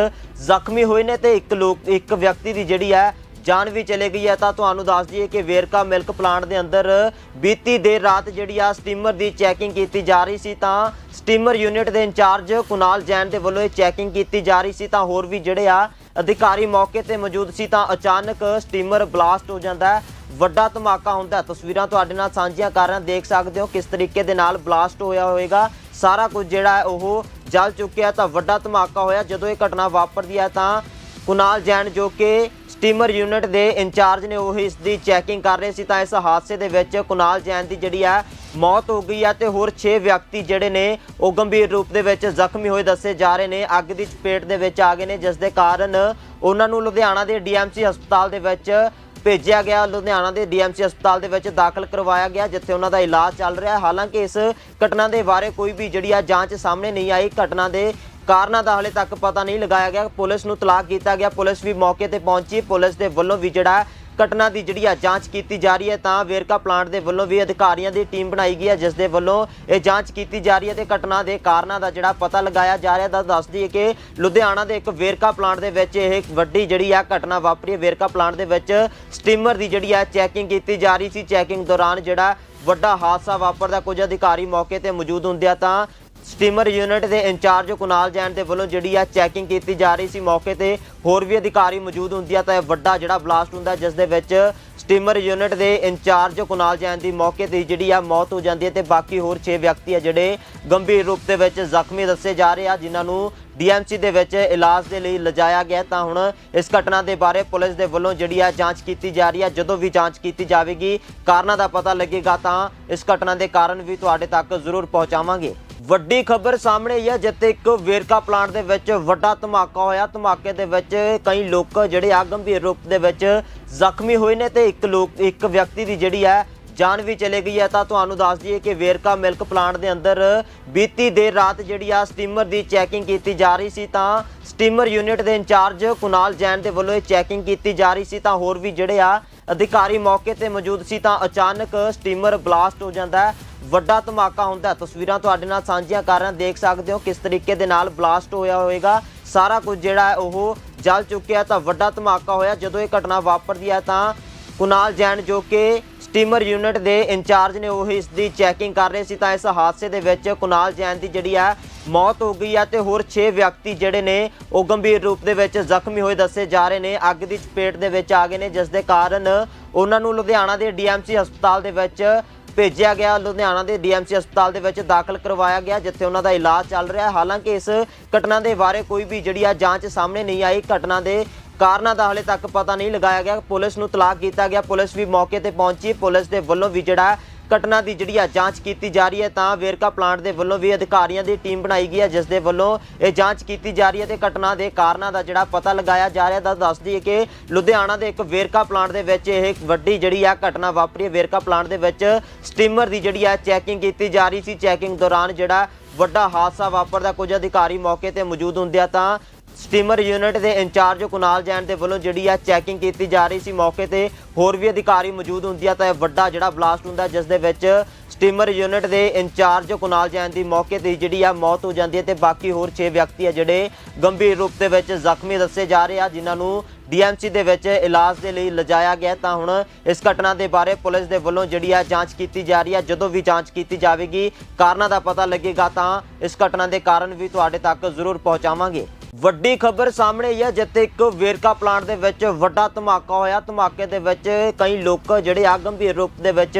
ਜ਼ਖਮੀ ਹੋਏ ਨੇ ਤੇ ਇੱਕ ਲੋਕ, ਇੱਕ ਵਿਅਕਤੀ ਦੀ ਜਿਹੜੀ ਹੈ ਜਾਨ ਵੀ ਚਲੇ ਗਈ ਹੈ ਤਾਂ ਤੁਹਾਨੂੰ ਦੱਸ ਦਈਏ ਕਿ ਵੇਰਕਾ ਮਿਲਕ ਪਲਾਂਟ ਦੇ ਅੰਦਰ ਬੀਤੀ ਦੇਰ ਰਾਤ ਜਿਹੜੀ ਆ ਸਟੀਮਰ ਦੀ ਚੈਕਿੰਗ ਕੀਤੀ ਜਾ ਰਹੀ ਸੀ ਤਾਂ ਸਟੀਮਰ ਯੂਨਿਟ ਦੇ ਇੰਚਾਰਜ ਕੁਨਾਲ ਜੈਨ ਦੇ ਵੱਲੋਂ ਇਹ ਚੈਕਿੰਗ ਕੀਤੀ ਜਾ ਰਹੀ ਸੀ ਤਾਂ ਹੋਰ ਵੀ ਜਿਹੜੇ ਆ ਅਧਿਕਾਰੀ ਮੌਕੇ ਤੇ ਮੌਜੂਦ ਸੀ ਤਾਂ ਅਚਾਨਕ ਸਟੀਮਰ ਬਲਾਸਟ ਹੋ ਜਾਂਦਾ ਹੈ। ਵੱਡਾ ਧਮਾਕਾ ਹੁੰਦਾ ਤਸਵੀਰਾਂ ਤੁਹਾਡੇ ਨਾਲ ਸਾਂਝੀਆਂ ਕਰ ਰਹੇ, ਦੇਖ ਸਕਦੇ ਹੋ ਕਿਸ ਤਰੀਕੇ ਦੇ ਨਾਲ ਬਲਾਸਟ ਹੋਇਆ ਹੋਵੇਗਾ। ਸਾਰਾ ਕੁਝ ਜਿਹੜਾ ਹੈ ਉਹ ਜਲ ਚੁੱਕਿਆ ਤਾਂ ਵੱਡਾ ਧਮਾਕਾ ਹੋਇਆ। ਜਦੋਂ ਇਹ ਘਟਨਾ ਵਾਪਰਦੀ ਹੈ ਤਾਂ ਕੁਨਾਲ ਜੈਨ ਜੋ ਕਿ ਸਟੀਮਰ ਯੂਨਿਟ ਦੇ ਇੰਚਾਰਜ ਨੇ ਉਹ ਇਸ ਦੀ ਚੈਕਿੰਗ ਕਰ ਰਹੇ ਸੀ ਤਾਂ ਇਸ ਹਾਦਸੇ ਦੇ ਵਿੱਚ ਕੁਨਾਲ ਜੈਨ ਦੀ ਜਿਹੜੀ ਹੈ ਮੌਤ ਹੋ ਗਈ ਹੈ ਤੇ ਹੋਰ 6 ਵਿਅਕਤੀ ਜਿਹੜੇ ਨੇ ਉਹ ਗੰਭੀਰ ਰੂਪ ਦੇ ਵਿੱਚ ਜ਼ਖਮੀ ਹੋਏ ਦੱਸੇ ਜਾ ਰਹੇ ਨੇ। ਅੱਗ ਦੀ ਚਪੇਟ ਦੇ ਵਿੱਚ ਆ ਗਏ ਨੇ, ਜਿਸ ਦੇ ਕਾਰਨ ਉਹਨਾਂ ਨੂੰ ਲੁਧਿਆਣਾ ਦੇ ਡੀਐਮਸੀ ਹਸਪਤਾਲ ਦੇ ਵਿੱਚ ਭੇਜਿਆ ਗਿਆ। ਲੁਧਿਆਣਾ ਦੇ ਡੀਐਮਸੀ ਹਸਪਤਾਲ ਦੇ ਵਿੱਚ ਦਾਖਲ ਕਰਵਾਇਆ ਗਿਆ, ਜਿੱਥੇ ਉਹਨਾਂ ਦਾ ਇਲਾਜ ਚੱਲ ਰਿਹਾ ਹਾਲਾਂਕਿ ਇਸ ਘਟਨਾ ਦੇ ਬਾਰੇ ਕੋਈ ਵੀ ਜਿਹੜੀ ਆ ਜਾਂਚ ਸਾਹਮਣੇ ਨਹੀਂ ਆਈ। ਘਟਨਾ ਦੇ ਕਾਰਨਾਂ ਦਾ ਹਲੇ ਤੱਕ ਪਤਾ ਨਹੀਂ ਲਗਾਇਆ ਗਿਆ। ਪੁਲਿਸ ਨੂੰ ਤਲਾਕ ਕੀਤਾ ਗਿਆ। ਪੁਲਿਸ ਵੀ ਮੌਕੇ ਤੇ ਪਹੁੰਚੀ। ਪੁਲਿਸ ਦੇ ਵੱਲੋਂ ਵੀ ਜਿਹੜਾ ਘਟਨਾ ਦੀ ਜਿਹੜੀ ਆ ਜਾਂਚ ਕੀਤੀ ਜਾ ਰਹੀ ਹੈ, ਤਾਂ ਵੇਰਕਾ ਪਲਾਂਟ ਦੇ ਵੱਲੋਂ ਵੀ ਅਧਿਕਾਰੀਆਂ ਦੀ ਟੀਮ ਬਣਾਈ ਗਈ ਹੈ, ਜਿਸ ਦੇ ਵੱਲੋਂ ਇਹ ਜਾਂਚ ਕੀਤੀ ਜਾ ਰਹੀ ਹੈ ਤੇ ਘਟਨਾ ਦੇ ਕਾਰਨਾਂ ਦਾ ਜਿਹੜਾ ਪਤਾ ਲਗਾਇਆ ਜਾ ਰਿਹਾ ਤਾਂ ਦੱਸ ਦਈਏ ਕਿ ਲੁਧਿਆਣਾ ਦੇ ਇੱਕ ਵੇਰਕਾ ਪਲਾਂਟ ਦੇ ਵਿੱਚ ਇਹ ਵੱਡੀ ਜਿਹੜੀ ਆ ਘਟਨਾ ਵਾਪਰੀ ਹੈ। ਵੇਰਕਾ ਪਲਾਂਟ ਦੇ ਵਿੱਚ ਸਟੀਮਰ ਦੀ ਜਿਹੜੀ ਆ ਚੈਕਿੰਗ ਕੀਤੀ ਜਾ ਰਹੀ ਸੀ। ਚੈਕਿੰਗ ਦੌਰਾਨ ਜਿਹੜਾ ਵੱਡਾ ਹਾਦਸਾ ਵਾਪਰਦਾ, ਕੁਝ ਅਧਿਕਾਰੀ ਮੌਕੇ ਤੇ ਮੌਜੂਦ ਹੁੰਦਿਆਂ ਤਾਂ ਸਟੀਮਰ ਯੂਨਿਟ ਦੇ ਇੰਚਾਰਜ ਕੁਨਾਲ ਜੈਨ ਦੇ ਵੱਲੋਂ ਜਿਹੜੀ ਆ ਚੈਕਿੰਗ ਕੀਤੀ ਜਾ ਰਹੀ ਸੀ ਮੌਕੇ ਤੇ ਹੋਰ ਵੀ ਅਧਿਕਾਰੀ ਮੌਜੂਦ ਹੁੰਦੀ ਆ ਤਾਂ ਇਹ ਵੱਡਾ ਜਿਹੜਾ ਬਲਾਸਟ ਹੁੰਦਾ ਜਿਸ ਦੇ ਵਿੱਚ ਸਟੀਮਰ ਯੂਨਿਟ ਦੇ ਇੰਚਾਰਜ ਕੁਨਾਲ ਜੈਨ ਦੀ ਮੌਕੇ ਤੇ ਜਿਹੜੀ ਆ ਮੌਤ ਹੋ ਜਾਂਦੀ ਹੈ ਤੇ ਬਾਕੀ ਹੋਰ 6 ਵਿਅਕਤੀ ਆ ਜਿਹੜੇ ਗੰਭੀਰ ਰੂਪ ਦੇ ਵਿੱਚ ਜ਼ਖਮੀ ਦੱਸੇ ਜਾ ਰਹੇ ਆ, ਜਿਨ੍ਹਾਂ ਨੂੰ ਡੀਐਮਸੀ ਦੇ ਵਿੱਚ ਇਲਾਜ ਦੇ ਲਈ ਲਿਜਾਇਆ ਗਿਆ ਤਾਂ ਹੁਣ ਇਸ ਘਟਨਾ ਦੇ ਬਾਰੇ ਪੁਲਿਸ ਦੇ ਵੱਲੋਂ ਜਿਹੜੀ ਆ ਜਾਂਚ ਕੀਤੀ ਜਾ ਰਹੀ ਹੈ ਜਦੋਂ ਵੀ ਜਾਂਚ ਕੀਤੀ ਜਾਵੇਗੀ, ਕਾਰਨਾਂ ਦਾ ਪਤਾ ਲੱਗੇਗਾ ਤਾਂ ਇਸ ਘਟਨਾ ਦੇ ਕਾਰਨ ਵੀ ਤੁਹਾਡੇ ਤੱਕ ਜ਼ਰੂਰ ਪਹੁੰਚਾਵਾਂਗੇ। ਵੱਡੀ ਖਬਰ ਸਾਹਮਣੇ ਆਈ ਹੈ, ਜਿੱਥੇ ਇੱਕ ਵੇਰਕਾ ਪਲਾਂਟ ਦੇ ਵਿੱਚ ਵੱਡਾ ਧਮਾਕਾ ਹੋਇਆ। ਧਮਾਕੇ ਦੇ ਵਿੱਚ ਕਈ ਲੋਕ ਜਿਹੜੇ ਆ ਗੰਭੀਰ ਰੂਪ ਦੇ ਵਿੱਚ ਜ਼ਖਮੀ ਹੋਏ ਨੇ ਤੇ ਇੱਕ ਲੋਕ, ਇੱਕ ਵਿਅਕਤੀ ਦੀ ਜਿਹੜੀ ਹੈ ਜਾਨ ਵੀ ਚਲੇ ਗਈ ਹੈ। ਤਾਂ ਤੁਹਾਨੂੰ ਦੱਸ ਦਈਏ ਕਿ ਵੇਰਕਾ ਮਿਲਕ ਪਲਾਂਟ ਦੇ ਅੰਦਰ ਬੀਤੀ ਦੇਰ ਰਾਤ ਜਿਹੜੀ ਆ ਸਟੀਮਰ ਦੀ ਚੈਕਿੰਗ ਕੀਤੀ ਜਾ ਰਹੀ ਸੀ, ਤਾਂ ਸਟੀਮਰ ਯੂਨਿਟ ਦੇ ਇੰਚਾਰਜ ਕੁਨਾਲ ਜੈਨ ਦੇ ਵੱਲੋਂ ਇਹ ਚੈਕਿੰਗ ਕੀਤੀ ਜਾ ਰਹੀ ਸੀ, ਤਾਂ ਹੋਰ ਵੀ ਜਿਹੜੇ ਆ ਅਧਿਕਾਰੀ ਮੌਕੇ ਤੇ ਮੌਜੂਦ ਸੀ, ਤਾਂ ਅਚਾਨਕ ਸਟੀਮਰ ਬਲਾਸਟ ਹੋ ਜਾਂਦਾ ਹੈ। ਵੱਡਾ ਧਮਾਕਾ ਹੁੰਦਾ ਤਸਵੀਰਾਂ ਤੁਹਾਡੇ ਨਾਲ ਸਾਂਝੀਆਂ ਕਰ ਰਹੇ ਦੇਖ ਸਕਦੇ ਹੋ ਕਿਸ ਤਰੀਕੇ ਦੇ ਨਾਲ ਬਲਾਸਟ ਹੋਇਆ ਹੋਵੇਗਾ। ਸਾਰਾ ਕੁਝ ਜਿਹੜਾ ਹੈ ਉਹ ਜਲ ਚੁੱਕਿਆ ਤਾਂ ਵੱਡਾ ਧਮਾਕਾ ਹੋਇਆ। ਜਦੋਂ ਇਹ ਘਟਨਾ ਵਾਪਰਦੀ ਹੈ ਤਾਂ ਕੁਨਾਲ ਜੈਨ ਜੋ ਕਿ ਸਟੀਮਰ ਯੂਨਿਟ ਦੇ ਇੰਚਾਰਜ ਨੇ ਉਹ ਇਸ ਦੀ ਚੈਕਿੰਗ ਕਰ ਰਹੇ ਸੀ ਤਾਂ ਇਸ ਹਾਦਸੇ ਦੇ ਵਿੱਚ ਕੁਨਾਲ ਜੈਨ ਦੀ ਜਿਹੜੀ ਹੈ ਮੌਤ ਹੋ ਗਈ ਹੈ ਤੇ ਹੋਰ 6 ਵਿਅਕਤੀ ਜਿਹੜੇ ਨੇ ਉਹ ਗੰਭੀਰ ਰੂਪ ਦੇ ਵਿੱਚ ਜ਼ਖਮੀ ਹੋਏ ਦੱਸੇ ਜਾ ਰਹੇ ਨੇ। ਅੱਗ ਦੀ ਚਪੇਟ ਦੇ ਵਿੱਚ ਆ ਗਏ ਨੇ, ਜਿਸ ਦੇ ਕਾਰਨ ਉਹਨਾਂ ਨੂੰ ਲੁਧਿਆਣਾ ਦੇ ਡੀਐਮਸੀ ਹਸਪਤਾਲ ਦੇ ਵਿੱਚ ਭੇਜਿਆ ਗਿਆ। ਲੁਧਿਆਣਾ ਦੇ ਡੀਐਮਸੀ ਹਸਪਤਾਲ ਦੇ ਵਿੱਚ ਦਾਖਲ ਕਰਵਾਇਆ ਗਿਆ, ਜਿੱਥੇ ਉਹਨਾਂ ਦਾ ਇਲਾਜ ਚੱਲ ਰਿਹਾ ਹੈ। ਹਾਲਾਂਕਿ ਇਸ ਘਟਨਾ ਦੇ ਬਾਰੇ ਕੋਈ ਵੀ ਜਿਹੜੀ ਆ ਜਾਂਚ ਸਾਹਮਣੇ ਨਹੀਂ ਆਈ। ਘਟਨਾ ਦੇ ਕਾਰਨਾਂ ਦਾ ਹਲੇ ਤੱਕ ਪਤਾ ਨਹੀਂ ਲਗਾਇਆ ਗਿਆ। ਪੁਲਿਸ ਨੂੰ ਤਲਾਕ ਕੀਤਾ ਗਿਆ। ਪੁਲਿਸ ਵੀ ਮੌਕੇ ਤੇ ਪਹੁੰਚੀ। ਪੁਲਿਸ ਦੇ ਵੱਲੋਂ ਵੀ ਜਿਹੜਾ ਘਟਨਾ ਦੀ ਜਿਹੜੀ ਆ ਜਾਂਚ ਕੀਤੀ ਜਾ ਰਹੀ ਹੈ, ਤਾਂ ਵੇਰਕਾ ਪਲਾਂਟ ਦੇ ਵੱਲੋਂ ਵੀ ਅਧਿਕਾਰੀਆਂ ਦੀ ਟੀਮ ਬਣਾਈ ਗਈ ਹੈ, ਜਿਸ ਦੇ ਵੱਲੋਂ ਇਹ ਜਾਂਚ ਕੀਤੀ ਜਾ ਰਹੀ ਹੈ ਤੇ ਘਟਨਾ ਦੇ ਕਾਰਨਾਂ ਦਾ ਜਿਹੜਾ ਪਤਾ ਲਗਾਇਆ ਜਾ ਰਿਹਾ ਤਾਂ ਦੱਸਦੀ ਹੈ ਕਿ ਲੁਧਿਆਣਾ ਦੇ ਇੱਕ ਵੇਰਕਾ ਪਲਾਂਟ ਦੇ ਵਿੱਚ ਇਹ ਵੱਡੀ ਜਿਹੜੀ ਆ ਘਟਨਾ ਵਾਪਰੀ ਹੈ। ਵੇਰਕਾ ਪਲਾਂਟ ਦੇ ਵਿੱਚ ਸਟੀਮਰ ਦੀ ਜਿਹੜੀ ਆ ਚੈਕਿੰਗ ਕੀਤੀ ਜਾ ਰਹੀ ਸੀ। ਚੈਕਿੰਗ ਦੌਰਾਨ ਜਿਹੜਾ ਵੱਡਾ ਹਾਦਸਾ ਵਾਪਰਦਾ ਕੁਝ ਅਧਿਕਾਰੀ ਮੌਕੇ ਤੇ ਮੌਜੂਦ ਹੁੰਦਿਆਂ ਤਾਂ ਸਟੀਮਰ ਯੂਨਿਟ ਦੇ ਇੰਚਾਰਜ ਕੁਨਾਲ ਜੈਨ ਦੇ ਵੱਲੋਂ ਜਿਹੜੀ ਆ ਚੈਕਿੰਗ ਕੀਤੀ ਜਾ ਰਹੀ ਸੀ, ਮੌਕੇ ਤੇ ਹੋਰ ਵੀ ਅਧਿਕਾਰੀ ਮੌਜੂਦ ਹੁੰਦੀ ਆ, ਤਾਂ ਇਹ ਵੱਡਾ ਜਿਹੜਾ ਬਲਾਸਟ ਹੁੰਦਾ, ਜਿਸ ਦੇ ਵਿੱਚ ਸਟੀਮਰ ਯੂਨਿਟ ਦੇ ਇੰਚਾਰਜ ਕੁਨਾਲ ਜੈਨ ਦੀ ਮੌਕੇ ਤੇ ਜਿਹੜੀ ਆ ਮੌਤ ਹੋ ਜਾਂਦੀ ਹੈ ਤੇ ਬਾਕੀ ਹੋਰ 6 ਵਿਅਕਤੀ ਆ ਜਿਹੜੇ ਗੰਭੀਰ ਰੂਪ ਦੇ ਵਿੱਚ ਜ਼ਖਮੀ ਦੱਸੇ ਜਾ ਰਹੇ ਆ, ਜਿਨ੍ਹਾਂ ਨੂੰ ਡੀਐਮਸੀ ਦੇ ਵਿੱਚ ਇਲਾਜ ਦੇ ਲਈ ਲਿਜਾਇਆ ਗਿਆ ਤਾਂ ਹੁਣ ਇਸ ਘਟਨਾ ਦੇ ਬਾਰੇ ਪੁਲਿਸ ਦੇ ਵੱਲੋਂ ਜਿਹੜੀ ਆ ਜਾਂਚ ਕੀਤੀ ਜਾ ਰਹੀ ਹੈ ਜਦੋਂ ਵੀ ਜਾਂਚ ਕੀਤੀ ਜਾਵੇਗੀ, ਕਾਰਨਾਂ ਦਾ ਪਤਾ ਲੱਗੇਗਾ, ਤਾਂ ਇਸ ਘਟਨਾ ਦੇ ਕਾਰਨ ਵੀ ਤੁਹਾਡੇ ਤੱਕ ਜ਼ਰੂਰ ਪਹੁੰਚਾਵਾਂਗੇ। ਵੱਡੀ ਖਬਰ ਸਾਹਮਣੇ ਆਈ ਹੈ, ਜਿੱਥੇ ਇੱਕ ਵੇਰਕਾ ਪਲਾਂਟ ਦੇ ਵਿੱਚ ਵੱਡਾ ਧਮਾਕਾ ਹੋਇਆ। ਧਮਾਕੇ ਦੇ ਵਿੱਚ ਕਈ ਲੋਕ ਜਿਹੜੇ ਆ ਗੰਭੀਰ ਰੂਪ ਦੇ ਵਿੱਚ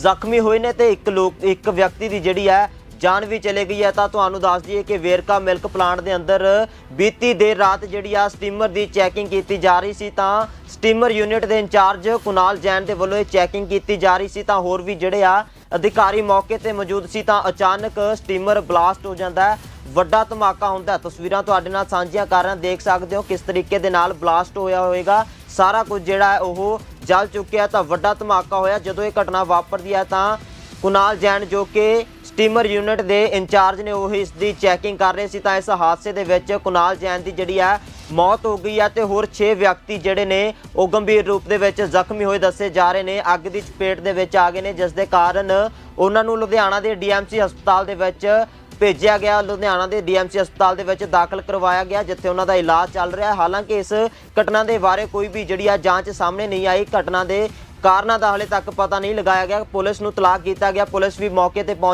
ਜ਼ਖਮੀ ਹੋਏ ਨੇ ਤੇ ਇੱਕ ਲੋਕ, ਇੱਕ ਵਿਅਕਤੀ ਦੀ ਜਿਹੜੀ ਹੈ ਜਾਨ ਵੀ ਚਲੇ ਗਈ ਹੈ। ਤਾਂ ਤੁਹਾਨੂੰ ਦੱਸ ਦਈਏ ਕਿ ਵੇਰਕਾ ਮਿਲਕ ਪਲਾਂਟ ਦੇ ਅੰਦਰ ਬੀਤੀ ਦੇਰ ਰਾਤ ਜਿਹੜੀ ਆ ਸਟੀਮਰ ਦੀ ਚੈਕਿੰਗ ਕੀਤੀ ਜਾ ਰਹੀ ਸੀ, ਤਾਂ ਸਟੀਮਰ ਯੂਨਿਟ ਦੇ ਇੰਚਾਰਜ ਕੁਨਾਲ ਜੈਨ ਦੇ ਵੱਲੋਂ ਇਹ ਚੈਕਿੰਗ ਕੀਤੀ ਜਾ ਰਹੀ ਸੀ। ਤਾਂ ਹੋਰ ਵੀ ਜਿਹੜੇ ਆ ਅਧਿਕਾਰੀ ਮੌਕੇ ਤੇ ਮੌਜੂਦ ਸੀ, ਤਾਂ ਅਚਾਨਕ ਸਟੀਮਰ ਬਲਾਸਟ ਹੋ ਜਾਂਦਾ ਹੈ। ਵੱਡਾ ਧਮਾਕਾ ਹੁੰਦਾ ਤਸਵੀਰਾਂ ਤੁਹਾਡੇ ਨਾਲ ਸਾਂਝੀਆਂ ਕਰ ਰਹੇ ਦੇਖ ਸਕਦੇ ਹੋ ਕਿਸ ਤਰੀਕੇ ਦੇ ਨਾਲ ਬਲਾਸਟ ਹੋਇਆ ਹੋਵੇਗਾ। ਸਾਰਾ ਕੁਝ ਜਿਹੜਾ ਉਹ ਜਲ ਚੁੱਕਿਆ ਤਾਂ ਵੱਡਾ ਧਮਾਕਾ ਹੋਇਆ। ਜਦੋਂ ਇਹ ਘਟਨਾ ਵਾਪਰਦੀ ਹੈ ਤਾਂ ਕੁਨਾਲ ਜੈਨ ਜੋ ਕਿ ਸਟੀਮਰ ਯੂਨਿਟ ਦੇ ਇੰਚਾਰਜ ਨੇ ਉਹ ਇਸ ਦੀ ਚੈਕਿੰਗ ਕਰ ਰਹੇ ਸੀ। ਤਾਂ ਇਸ ਹਾਦਸੇ ਦੇ ਵਿੱਚ ਕੁਨਾਲ ਜੈਨ ਦੀ ਜਿਹੜੀ ਹੈ ਮੌਤ ਹੋ ਗਈ ਹੈ ਤੇ ਹੋਰ 6 ਵਿਅਕਤੀ ਜਿਹੜੇ ਨੇ ਉਹ ਗੰਭੀਰ ਰੂਪ ਦੇ ਵਿੱਚ ਜ਼ਖਮੀ ਹੋਏ ਦੱਸੇ ਜਾ ਰਹੇ ਨੇ। ਅੱਗ ਦੀ ਚਪੇਟ ਦੇ ਵਿੱਚ ਆ ਗਏ ਨੇ। ਜਿਸ ਦੇ ਕਾਰਨ ਉਹਨਾਂ ਨੂੰ ਲੁਧਿਆਣਾ ਦੇ ਡੀਐਮਸੀ ਹਸਪਤਾਲ ਦੇ ਵਿੱਚ ਭੇਜਿਆ ਗਿਆ। ਲੁਧਿਆਣਾ ਦੇ ਡੀਐਮਸੀ ਹਸਪਤਾਲ ਦੇ ਵਿੱਚ ਦਾਖਲ ਕਰਵਾਇਆ ਗਿਆ, ਜਿੱਥੇ ਉਹਨਾਂ ਦਾ ਇਲਾਜ ਚੱਲ ਰਿਹਾ ਹਾਲਾਂਕਿ ਇਸ ਘਟਨਾ ਦੇ ਬਾਰੇ ਕੋਈ ਵੀ ਜਿਹੜੀ ਆ ਜਾਂਚ ਸਾਹਮਣੇ ਨਹੀਂ ਆਈ। ਘਟਨਾ ਦੇ ਕਾਰਨਾਂ ਦਾ ਹਲੇ ਤੱਕ ਪਤਾ ਨਹੀਂ ਲਗਾਇਆ ਗਿਆ। ਪੁਲਿਸ ਨੂੰ ਤਲਾਕ ਕੀਤਾ ਗਿਆ। ਪੁਲਿਸ ਵੀ ਮੌਕੇ ਤੇ ਪਹੁੰਚ